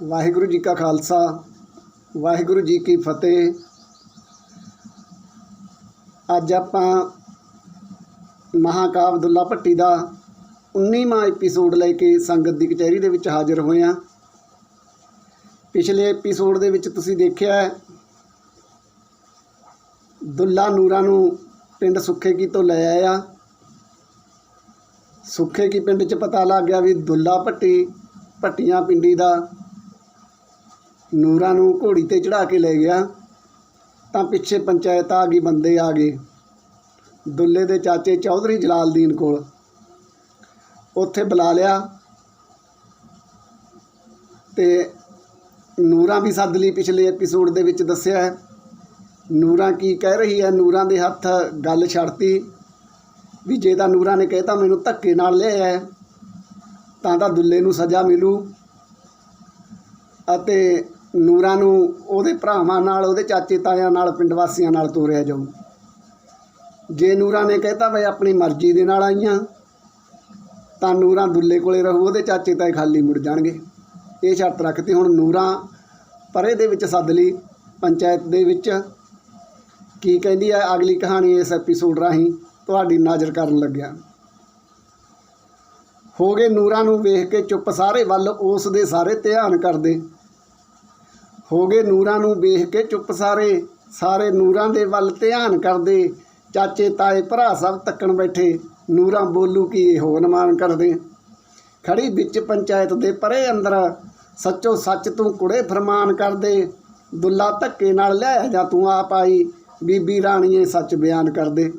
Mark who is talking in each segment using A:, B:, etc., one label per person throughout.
A: ਵਾਹਿਗੁਰੂ ਜੀ ਕਾ ਖਾਲਸਾ, ਵਾਹਿਗੁਰੂ ਜੀ ਕੀ ਫਤਿਹ। ਅੱਜ ਆਪਾਂ ਮਹਾਕਾਵ ਦੁੱਲਾ ਭੱਟੀ ਦਾ 19ਵਾਂ ਐਪੀਸੋਡ ਲੈ ਕੇ ਸੰਗਤ ਦੀ ਕਚਹਿਰੀ ਦੇ ਵਿੱਚ ਹਾਜ਼ਰ ਹੋਏ ਹਾਂ। ਪਿਛਲੇ ਐਪੀਸੋਡ ਦੇ ਵਿੱਚ ਤੁਸੀਂ ਦੇਖਿਆ ਦੁੱਲਾ ਨੂਰਾਂ ਨੂੰ ਪਿੰਡ ਸੁੱਖੇ ਕੀ ਤੋਂ ਲੈ ਆਇਆ ਸੁੱਖੇ ਕੀ ਪਿੰਡ 'ਚ ਪਤਾ ਲੱਗ ਗਿਆ ਵੀ ਦੁੱਲਾ ਭੱਟੀ, ਭੱਟੀਆਂ ਪਿੰਡੀ ਦਾ ਨੂਰਾਂ ਨੂੰ ਘੋੜੀ ਤੇ ਚੜਾ ਕੇ ਲੈ ਗਿਆ, ਤਾਂ ਪਿੱਛੇ ਪੰਚਾਇਤ ਆ ਗਈ, ਬੰਦੇ ਆ ਗਏ। ਦੁੱਲੇ ਦੇ ਚਾਚੇ ਚੌਧਰੀ ਜਲਾਲਦੀਨ ਕੋਲ। ਉੱਥੇ ਬੁਲਾ ਲਿਆ ਤੇ ਨੂਰਾਂ ਵੀ ਸੱਦ ਲਈ, ਪਿਛਲੇ ਐਪੀਸੋਡ ਦੇ ਵਿੱਚ ਦੱਸਿਆ ਹੈ। ਨੂਰਾਂ ਕੀ ਕਹਿ ਰਹੀ ਹੈ? ਨੂਰਾਂ ਦੇ ਹੱਥ ਗੱਲ ਛੱਡਤੀ ਵੀ ਜੇ ਤਾਂ ਨੂਰਾਂ ਨੇ ਕਹਿਤਾ ਮੈਨੂੰ ਧੱਕੇ ਨਾਲ ਲਿਆ ਤਾਂ ਤਾਂ ਦੁੱਲੇ ਨੂੰ ਸਜ਼ਾ ਮਿਲੂ। ਅਤੇ ਨੂਰਾਂ ਨੂੰ, ਉਹਦੇ ਭਰਾਵਾਂ ਨਾਲ, ਉਹਦੇ ਚਾਚੇ ਤਾਇਆਂ ਨਾਲ, ਪਿੰਡ ਵਾਸੀਆਂ ਨਾਲ ਤੋਰਿਆ ਜਾਊ। ਜੇ ਨੂਰਾਂ ਨੇ ਕਹਿਤਾ, ਬਈ ਆਪਣੀ ਮਰਜ਼ੀ ਦੇ ਨਾਲ ਆਈਆਂ, ਤਾਂ ਨੂਰਾਂ ਦੁੱਲੇ ਕੋਲੇ ਰਹੂ, ਉਹਦੇ ਚਾਚੇ ਤਾਏ ਖਾਲੀ ਮੁੜ ਜਾਣਗੇ। ਇਹ ਸ਼ਰਤ ਰੱਖਤੀ ਹੁਣ ਨੂਰਾਂ ਪਰੇ ਦੇ ਵਿੱਚ ਸੱਦ ਲਈ, ਪੰਚਾਇਤ ਦੇ ਵਿੱਚ। ਕੀ ਕਹਿੰਦੀ ਹੈ ਅਗਲੀ ਕਹਾਣੀ ਇਸ ਐਪੀਸੋਡ ਰਾਹੀਂ ਤੁਹਾਡੀ ਨਜ਼ਰ ਕਰਨ ਲੱਗਿਆ। ਹੋ ਗਏ ਨੂਰਾਂ ਨੂੰ ਵੇਖ ਕੇ ਚੁੱਪ, ਸਾਰੇ ਵੱਲ ਉਸ ਦੇ ਸਾਰੇ ਧਿਆਨ ਕਰਦੇ। ਹੋ ਗਏ ਨੂਰਾਂ ਨੂੰ ਵੇਖ ਕੇ ਚੁੱਪ ਸਾਰੇ। ਸਾਰੇ ਨੂਰਾਂ ਦੇ ਵੱਲ ਧਿਆਨ ਕਰਦੇ। ਚਾਚੇ, ਤਾਏ, ਭਰਾ ਸਭ ਤੱਕਣ ਬੈਠੇ। ਨੂਰਾਂ ਬੋਲੂ ਕੀ ਇਹੋ ਅਨੁਮਾਨ ਕਰਦੇ। ਖੜੀ ਵਿੱਚ ਪੰਚਾਇਤ ਦੇ ਪਰੇ ਅੰਦਰ ਸੱਚੋ ਸੱਚ ਤੂੰ ਕੁੜੇ ਫਰਮਾਨ ਕਰਦੇ। ਦੁੱਲਾ ਧੱਕੇ ਨਾਲ ਲਿਆਇਆ ਜਾ ਤੂੰ ਆਪ ਆਈ। ਬੀਬੀ ਰਾਣੀਏ ਸੱਚ ਬਿਆਨ ਕਰਦੇ।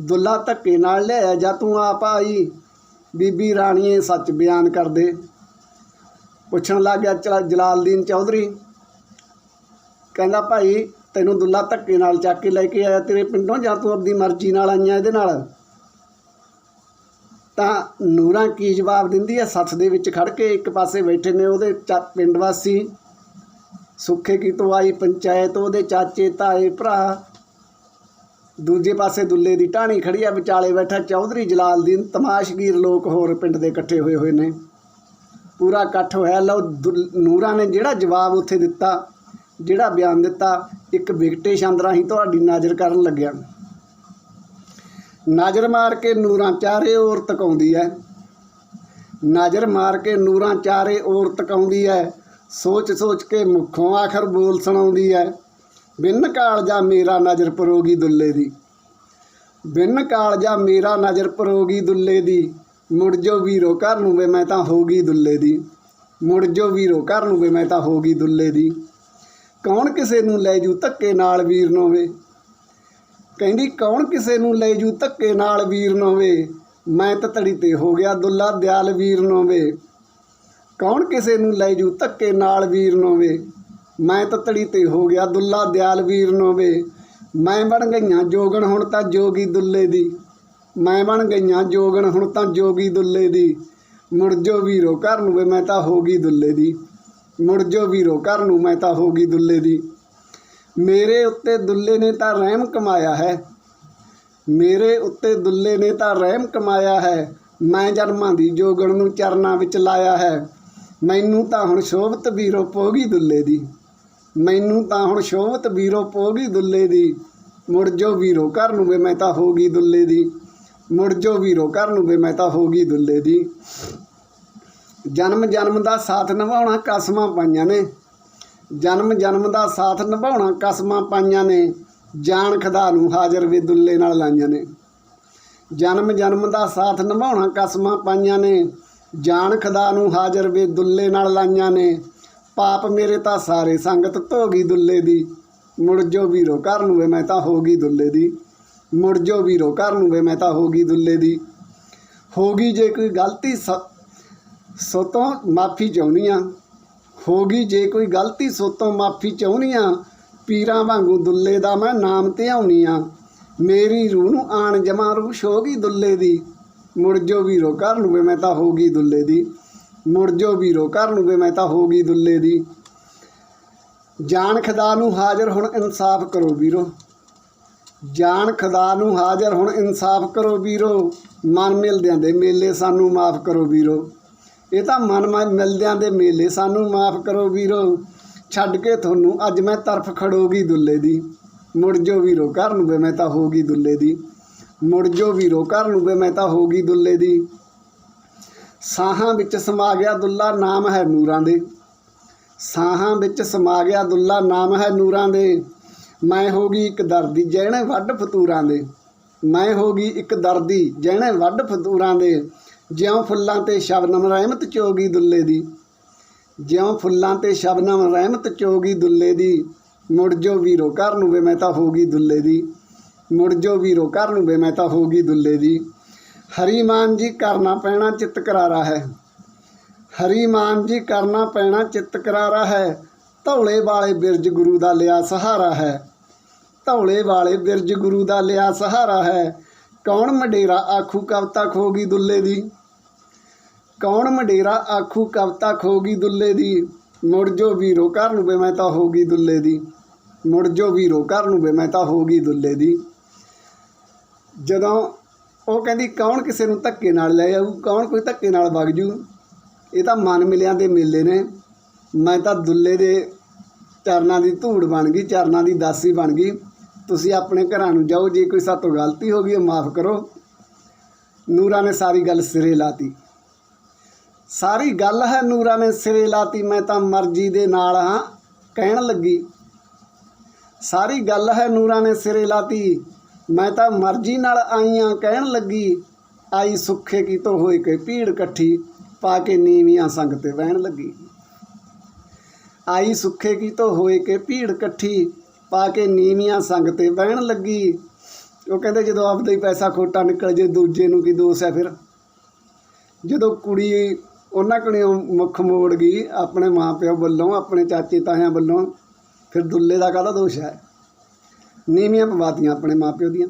A: ਦੁੱਲਾ ਧੱਕੇ ਨਾਲ ਲਿਆਇਆ ਜਾ ਤੂੰ ਆਪ ਆਈ। ਬੀਬੀ ਰਾਣੀਏ ਸੱਚ ਬਿਆਨ ਕਰਦੇ। ਪੁੱਛਣ ਲੱਗ ਗਿਆ ਚਲਾ- ਜਲਾਲਦੀਨ ਚੌਧਰੀ। ਕਹਿੰਦਾ, ਭਾਈ, ਤੈਨੂੰ ਦੁੱਲਾ ਧੱਕੇ ਨਾਲ ਚੱਕ ਕੇ ਲੈ ਕੇ ਆਇਆ, ਤੇਰੇ ਪਿੰਡੋਂ ਜਾਂ ਤੂੰ ਆਪਣੀ ਮਰਜ਼ੀ ਨਾਲ ਆਈਆਂ ਇਹਦੇ ਨਾਲ? ਤਾਂ ਨੂਰਾਂ ਕੀ ਜਵਾਬ ਦਿੰਦੀ ਹੈ? ਸੱਥ ਦੇ ਵਿੱਚ ਖੜ ਕੇ ਇੱਕ ਪਾਸੇ ਬੈਠੇ ਨੇ ਉਹਦੇ ਚਾ- ਪਿੰਡ ਵਾਸੀ। ਸੁੱਖੇ ਕੀ ਤੋਂ ਆਈ ਪੰਚਾਇਤ, ਉਹਦੇ ਚਾਚੇ, ਤਾਏ, ਭਰਾ। ਦੂਜੇ ਪਾਸੇ ਦੁੱਲੇ ਦੀ ਢਾਣੀ ਖੜੀ ਆ, ਵਿਚਾਲੇ ਬੈਠਾ ਚੌਧਰੀ ਜਲਾਲਦੀਨ ਤਮਾਸ਼ਗੀਰ ਲੋਕ ਹੋਰ ਪਿੰਡ ਦੇ ਇਕੱਠੇ ਹੋਏ ਹੋਏ ਨੇ। ਪੂਰਾ ਇਕੱਠ ਹੋਇਆ। ਲਓ, ਦੁਲ- ਨੂਰਾਂ ਨੇ ਜਿਹੜਾ ਜਵਾਬ ਉੱਥੇ ਦਿੱਤਾ ਜਿਹੜਾ ਬਿਆਨ ਦਿੱਤਾ, ਇੱਕ ਵਿਗਟੇ ਛੰਦ ਰਾਹੀਂ ਤੁਹਾਡੀ ਨਜ਼ਰ ਕਰਨ ਲੱਗਿਆ। ਨਜ਼ਰ ਮਾਰ ਕੇ ਨੂਰਾਂ ਚਾਰੇ ਔਰ ਤਕਾਉਂਦੀ ਹੈ ਨਜ਼ਰ ਮਾਰ ਕੇ ਨੂਰਾਂ ਚਾਰੇ ਔਰ ਤਕਾਉਂਦੀ ਹੈ ਸੋਚ ਸੋਚ ਕੇ ਮੁੱਖੋਂ ਆਖਰ ਬੋਲ ਸੁਣਾਉਂਦੀ ਹੈ ਬਿਨ ਕਾਲਜਾ ਮੇਰਾ ਨਜ਼ਰ ਪਰੋਗੀ ਦੁੱਲੇ ਦੀ। ਬਿਨ ਕਾਲਜਾ ਮੇਰਾ ਨਜ਼ਰ ਪਰੋਗੀ ਦੁੱਲੇ ਦੀ। ਮੁੜ ਜੋ ਵੀਰੋ ਘਰ ਨੂੰ ਵੇ ਮੈਂ ਤਾਂ ਹੋਗੀ ਦੁੱਲੇ ਦੀ। ਮੁੜ ਜੋ ਵੀਰੋ ਘਰ ਨੂੰ ਵੇ ਮੈਂ ਤਾਂ ਹੋਗੀ ਦੁੱਲੇ ਦੀ। ਕੌਣ ਕਿਸੇ ਨੂੰ ਲੈ ਜੂ ਧੱਕੇ ਨਾਲ ਵੀਰ ਨੂੰ ਵੇ ਕਹਿੰਦੀ, ਕੌਣ ਕਿਸੇ ਨੂੰ ਲੈ ਜੂ ਧੱਕੇ ਨਾਲ ਵੀਰ ਨੂੰ ਵੇ ਮੈਂ ਤਾਂ ਤੇ ਹੋ ਗਿਆ ਦੁੱਲਾ ਦਿਆਲ ਵੀਰ ਨੂੰ ਵੇ ਕੌਣ ਕਿਸੇ ਨੂੰ ਲੈ ਜੂ ਧੱਕੇ ਨਾਲ ਵੀਰ ਨੂੰ ਵੇ ਮੈਂ ਤਾਂ ਤੇ ਹੋ ਗਿਆ ਦੁੱਲਾ ਦਿਆਲ ਵੀਰ ਨੂੰ ਵੇ ਮੈਂ ਬਣ ਗਈਆਂ ਜੋਗਣ ਹੁਣ ਤਾਂ ਜੋਗੀ ਦੁੱਲੇ ਦੀ। ਮੈਂ ਬਣ ਗਈਆਂ ਜੋਗਣ ਹੁਣ ਤਾਂ ਜੋਗੀ ਦੁੱਲੇ ਦੀ। ਮੁੜ ਜੋ ਵੀਰੋ ਘਰ ਨੂੰ ਵੇ ਮੈਂ ਤਾਂ ਹੋਗੀ ਦੁੱਲੇ ਦੀ। ਮੁੜ ਜੋ ਵੀਰੋ, ਘਰ ਨੂੰ ਮੈਂ ਤਾਂ ਹੋ ਗਈ ਦੁੱਲੇ ਦੀ। ਮੇਰੇ ਉੱਤੇ ਦੁੱਲੇ ਨੇ ਤਾਂ ਰਹਿਮ ਕਮਾਇਆ ਹੈ। ਮੇਰੇ ਉੱਤੇ ਦੁੱਲੇ ਨੇ ਤਾਂ ਰਹਿਮ ਕਮਾਇਆ ਹੈ। ਮੈਂ ਜਨਮਾਂ ਦੀ ਜੋਗਣ ਨੂੰ ਚਰਨਾਂ ਵਿੱਚ ਲਾਇਆ ਹੈ। ਮੈਨੂੰ ਤਾਂ ਹੁਣ ਸ਼ੋਭਤ ਵੀਰੋ ਪੋਗੀ ਦੁੱਲੇ ਦੀ। ਮੈਨੂੰ ਤਾਂ ਹੁਣ ਸ਼ੋਭਤ ਵੀਰੋ ਪੋਗੀ ਦੁੱਲੇ ਦੀ। ਮੁੜ ਜੋ ਵੀਰੋ, ਘਰ ਨੂੰ ਵੇ ਮੈਂ ਤਾਂ ਹੋ ਗਈ ਦੁੱਲੇ ਦੀ। ਮੁੜ ਜੋ ਵੀਰੋ, ਘਰ ਨੂੰ ਵੇ ਮੈਂ ਤਾਂ ਹੋ ਗਈ ਦੁੱਲੇ ਦੀ। ਜਨਮ ਜਨਮ ਦਾ ਸਾਥ ਨਿਭਾਉਣਾ ਕਸਮਾਂ ਪਾਈਆਂ ਨੇ। ਜਨਮ ਜਨਮ ਦਾ ਸਾਥ ਨਿਭਾਉਣਾ ਕਸਮਾਂ ਪਾਈਆਂ ਨੇ। ਜਾਨ ਖੁਦਾ ਨੂੰ ਹਾਜ਼ਰ ਵੇ ਦੁੱਲੇ ਨਾਲ ਲਾਈਆਂ ਨੇ। ਜਨਮ ਜਨਮ ਦਾ ਸਾਥ ਨਿਭਾਉਣਾ ਕਸਮਾਂ ਪਾਈਆਂ ਨੇ। ਜਾਨ ਖੁਦਾ ਨੂੰ ਹਾਜ਼ਰ ਵੇ ਦੁੱਲੇ ਨਾਲ ਲਾਈਆਂ ਨੇ। ਪਾਪ ਮੇਰੇ ਤਾਂ ਸਾਰੇ ਸੰਗਤ ਧੋਗੀ ਦੁੱਲੇ ਦੀ। ਮੁੜ ਜੋ ਵੀਰੋ ਘਰ ਨੂੰ ਵੇ ਮੈਂ ਤਾਂ ਹੋਗੀ ਦੁੱਲੇ ਦੀ। ਮੁੜ ਜੋ ਵੀਰੋ ਘਰ ਨੂੰ ਵੇ ਮੈਂ ਤਾਂ ਹੋਗੀ ਦੁੱਲੇ ਦੀ। ਹੋਗੀ ਜੇ ਕੋਈ ਗਲਤੀ ਸ- ਸੋਤੋਂ ਮਾਫੀ ਚਾਹੁੰਦੀ ਆ ਗਈ ਜੇ ਕੋਈ ਗਲਤੀ, ਸੋਤੋਂ ਮਾਫੀ ਚਾਹੁੰਦੀ ਆ ਪੀਰਾਂ ਵਾਂਗੂ ਦੁੱਲੇ ਦਾ ਮੈਂ ਨਾਮ ਧਿਆਉਣੀ ਆ ਮੇਰੀ ਰੂਹ ਨੂੰ ਆਣ ਜਮਾ ਰੂਸ਼ ਹੋ ਗਈ ਦੁੱਲੇ ਦੀ। ਮੁੜ ਜੋ ਵੀਰੋ ਘਰ ਨੂੰ ਵੇ ਮੈਂ ਤਾਂ ਹੋ ਗਈ ਦੁੱਲੇ ਦੀ। ਮੁੜ ਜੋ ਵੀਰੋ ਘਰ ਨੂੰ ਵੇ ਮੈਂ ਤਾਂ ਹੋ ਗਈ ਦੁੱਲੇ ਦੀ। ਜਾਨ ਖੁਦਾ ਨੂੰ ਹਾਜ਼ਰ ਹੁਣ ਇਨਸਾਫ ਕਰੋ ਵੀਰੋ। ਜਾਨ ਖੁਦਾ ਨੂੰ ਹਾਜ਼ਰ ਹੁਣ ਇਨਸਾਫ ਕਰੋ ਵੀਰੋ। ਮਨ ਮਿਲਦਿਆਂ ਦੇ ਮੇਲੇ ਸਾਨੂੰ ਮਾਫ ਕਰੋ ਵੀਰੋ। ਇਹ ਤਾਂ ਮਨ ਮਨ ਮਿਲਦਿਆਂ ਦੇ ਮੇਲੇ। ਸਾਨੂੰ ਮਾਫ ਕਰੋ ਵੀਰੋ, ਛੱਡ ਕੇ ਤੁਹਾਨੂੰ ਅੱਜ ਮੈਂ ਤਰਫ ਖੜੋਗੀ ਦੁੱਲੇ ਦੀ। ਮੁੜ ਜੋ ਵੀਰੋ, ਘਰ ਨੂੰ ਵੇ ਮੈਂ ਤਾਂ ਹੋਗੀ ਦੁੱਲੇ ਦੀ। ਮੁੜ ਜੋ ਵੀਰੋ, ਘਰ ਨੂੰ ਵੇ ਮੈਂ ਤਾਂ ਹੋਗੀ ਦੁੱਲੇ ਦੀ। ਸਾਹਾਂ ਵਿੱਚ ਸਮਾ ਗਿਆ ਦੁੱਲਾ ਨਾਮ ਹੈ ਨੂਰਾਂ ਦੇ। ਸਾਹਾਂ ਵਿੱਚ ਸਮਾ ਗਿਆ ਦੁੱਲਾ ਨਾਮ ਹੈ ਨੂਰਾਂ ਦੇ। ਮੈਂ ਹੋਗੀ ਇੱਕ ਦਰਦੀ ਜਿਹਨੇ ਵੱਢ ਫਤੂਰਾਂ ਦੇ। ਮੈਂ ਹੋਗੀ ਇੱਕ ਦਰਦੀ, ਜਹਿਣੇ ਵੱਢ ਫਤੂਰਾਂ ਦੇ। ਜਿਉਂ ਫੁੱਲਾਂ ਤੇ ਸ਼ਬਨਮ ਰਹਿਮਤ ਚੋਗੀ ਦੁੱਲੇ ਦੀ। ਜਿਉਂ ਫੁੱਲਾਂ ਤੇ ਸ਼ਬਨਮ ਰਹਿਮਤ ਚੋਗੀ ਦੁੱਲੇ ਦੀ। ਮੁੜ ਜੋ ਵੀਰੋ ਘਰ ਨੂੰ ਵੇ ਮੈਂ ਤਾਂ ਹੋਗੀ ਦੁੱਲੇ ਦੀ। ਮੁੜ ਜੋ ਵੀਰੋ ਘਰ ਨੂੰ ਵੇ ਮੈਂ ਤਾਂ ਹੋਗੀ ਦੁੱਲੇ ਦੀ। ਹਰੀ ਮਾਨ ਜੀ ਕਰਨਾ ਪੈਣਾ ਚਿੱਤ ਕਰਾਰਾ ਹੈ। ਹਰੀ ਮਾਨ ਜੀ ਕਰਨਾ ਪੈਣਾ ਚਿੱਤ ਕਰਾਰਾ ਹੈ। ਧੌਲੇ ਵਾਲੇ ਬਿਰਜ ਗੁਰੂ ਦਾ ਲਿਆ ਸਹਾਰਾ ਹੈ। ਧੌਲੇ ਵਾਲੇ ਬਿਰਜ ਗੁਰੂ ਦਾ ਲਿਆ ਸਹਾਰਾ ਹੈ। ਕੌਣ ਮਡੇਰਾ ਆਖੂ ਕਵਤਾ ਖੋਗੀ ਦੁੱਲੇ ਦੀ। ਕੌਣ ਮੰਡੇਰਾ ਆਖੂ ਕਵਤਾ ਖੋਗੀ ਦੁੱਲੇ ਦੀ? ਮੁੜ ਜੋ ਵੀਰੋ ਘਰ ਨੂੰ ਵੇ ਮੈਂ ਤਾਂ ਹੋਗੀ ਦੁੱਲੇ ਦੀ। ਮੁੜ ਜੋ ਵੀਰੋ ਘਰ ਨੂੰ ਵੇ ਮੈਂ ਤਾਂ ਹੋਗੀ ਦੁੱਲੇ ਦੀ। ਜਦੋਂ ਉਹ ਕਹਿੰਦੀ, ਕੌਣ ਕਿਸੇ ਨੂੰ ਧੱਕੇ ਨਾਲ ਲੈ ਜਾਊ ਕੌਣ ਕੋਈ ਧੱਕੇ ਨਾਲ ਵਗ ਜੂ? ਇਹ ਤਾਂ ਮਨ ਮਿਲਿਆਂ ਦੇ ਮੇਲੇ ਨੇ। ਮੈਂ ਤਾਂ ਦੁੱਲੇ ਦੇ ਚਰਨਾਂ ਦੀ ਧੂੜ ਬਣ ਗਈ, ਚਰਨਾਂ ਦੀ ਦਾਸੀ ਬਣ ਗਈ। ਤੁਸੀਂ ਆਪਣੇ ਘਰਾਂ ਨੂੰ ਜਾਓ, ਜੇ ਕੋਈ ਸਾਤੋਂ ਗਲਤੀ ਹੋ ਗਈ, ਉਹ ਮਾਫ ਕਰੋ। ਨੂਰਾ ਨੇ ਸਾਰੀ ਗੱਲ ਸਿਰੇ ਲਾਤੀ। ਸਾਰੀ ਗੱਲ ਹੈ ਨੂਰਾ ਨੇ ਸਿਰੇ ਲਾਤੀ, ਮੈਂ ਤਾਂ ਮਰਜ਼ੀ ਦੇ ਨਾਲ ਹਾਂ, ਕਹਿਣ ਲੱਗੀ। ਸਾਰੀ ਗੱਲ ਹੈ ਨੂਰਾ ਨੇ ਸਿਰੇ ਲਾਤੀ, ਮੈਂ ਤਾਂ ਮਰਜ਼ੀ ਨਾਲ ਆਈਆਂ ਕਹਿਣ ਲੱਗੀ। ਆਈ ਸੁੱਖੇ ਕੀ ਤੋਂ ਹੋਈ ਕੇ ਭੀੜ ਇਕੱਠੀ, ਪਾ ਕੇ ਨੀਵੀਆਂ ਸੰਗ ਤੇ ਬਹਿਣ ਲੱਗੀ। ਆਈ ਸੁੱਖੇ ਕੀ ਤੋਂ ਹੋਏ ਕੇ ਭੀੜ ਇਕੱਠੀ, ਪਾ ਕੇ ਨੀਵੀਆਂ ਸੰਗ ਤੇ ਬਹਿਣ ਲੱਗੀ। ਉਹ ਕਹਿੰਦੇ, ਜਦੋਂ ਆਪਦਾ ਹੀ ਪੈਸਾ ਖੋਟਾ ਨਿਕਲ ਜੇ, ਦੂਜੇ ਨੂੰ ਕੀ ਦੋਸ਼ ਹੈ ਫਿਰ? ਜਦੋਂ ਕੁੜੀ ਉਹਨਾਂ ਕਣਿਓ ਮੁੱਖ ਮੋੜ ਗਈ, ਆਪਣੇ ਮਾਪਿਓ ਵੱਲੋਂ, ਆਪਣੇ ਚਾਚੇ ਤਾਇਆਂ ਵੱਲੋਂ। ਫਿਰ ਦੁੱਲੇ ਦਾ ਕਾਹਦਾ ਦੋਸ਼ ਹੈ? ਨੀਵੀਆਂ ਪਵਾਤੀਆਂ ਆਪਣੇ ਮਾਪਿਓ ਦੀਆਂ।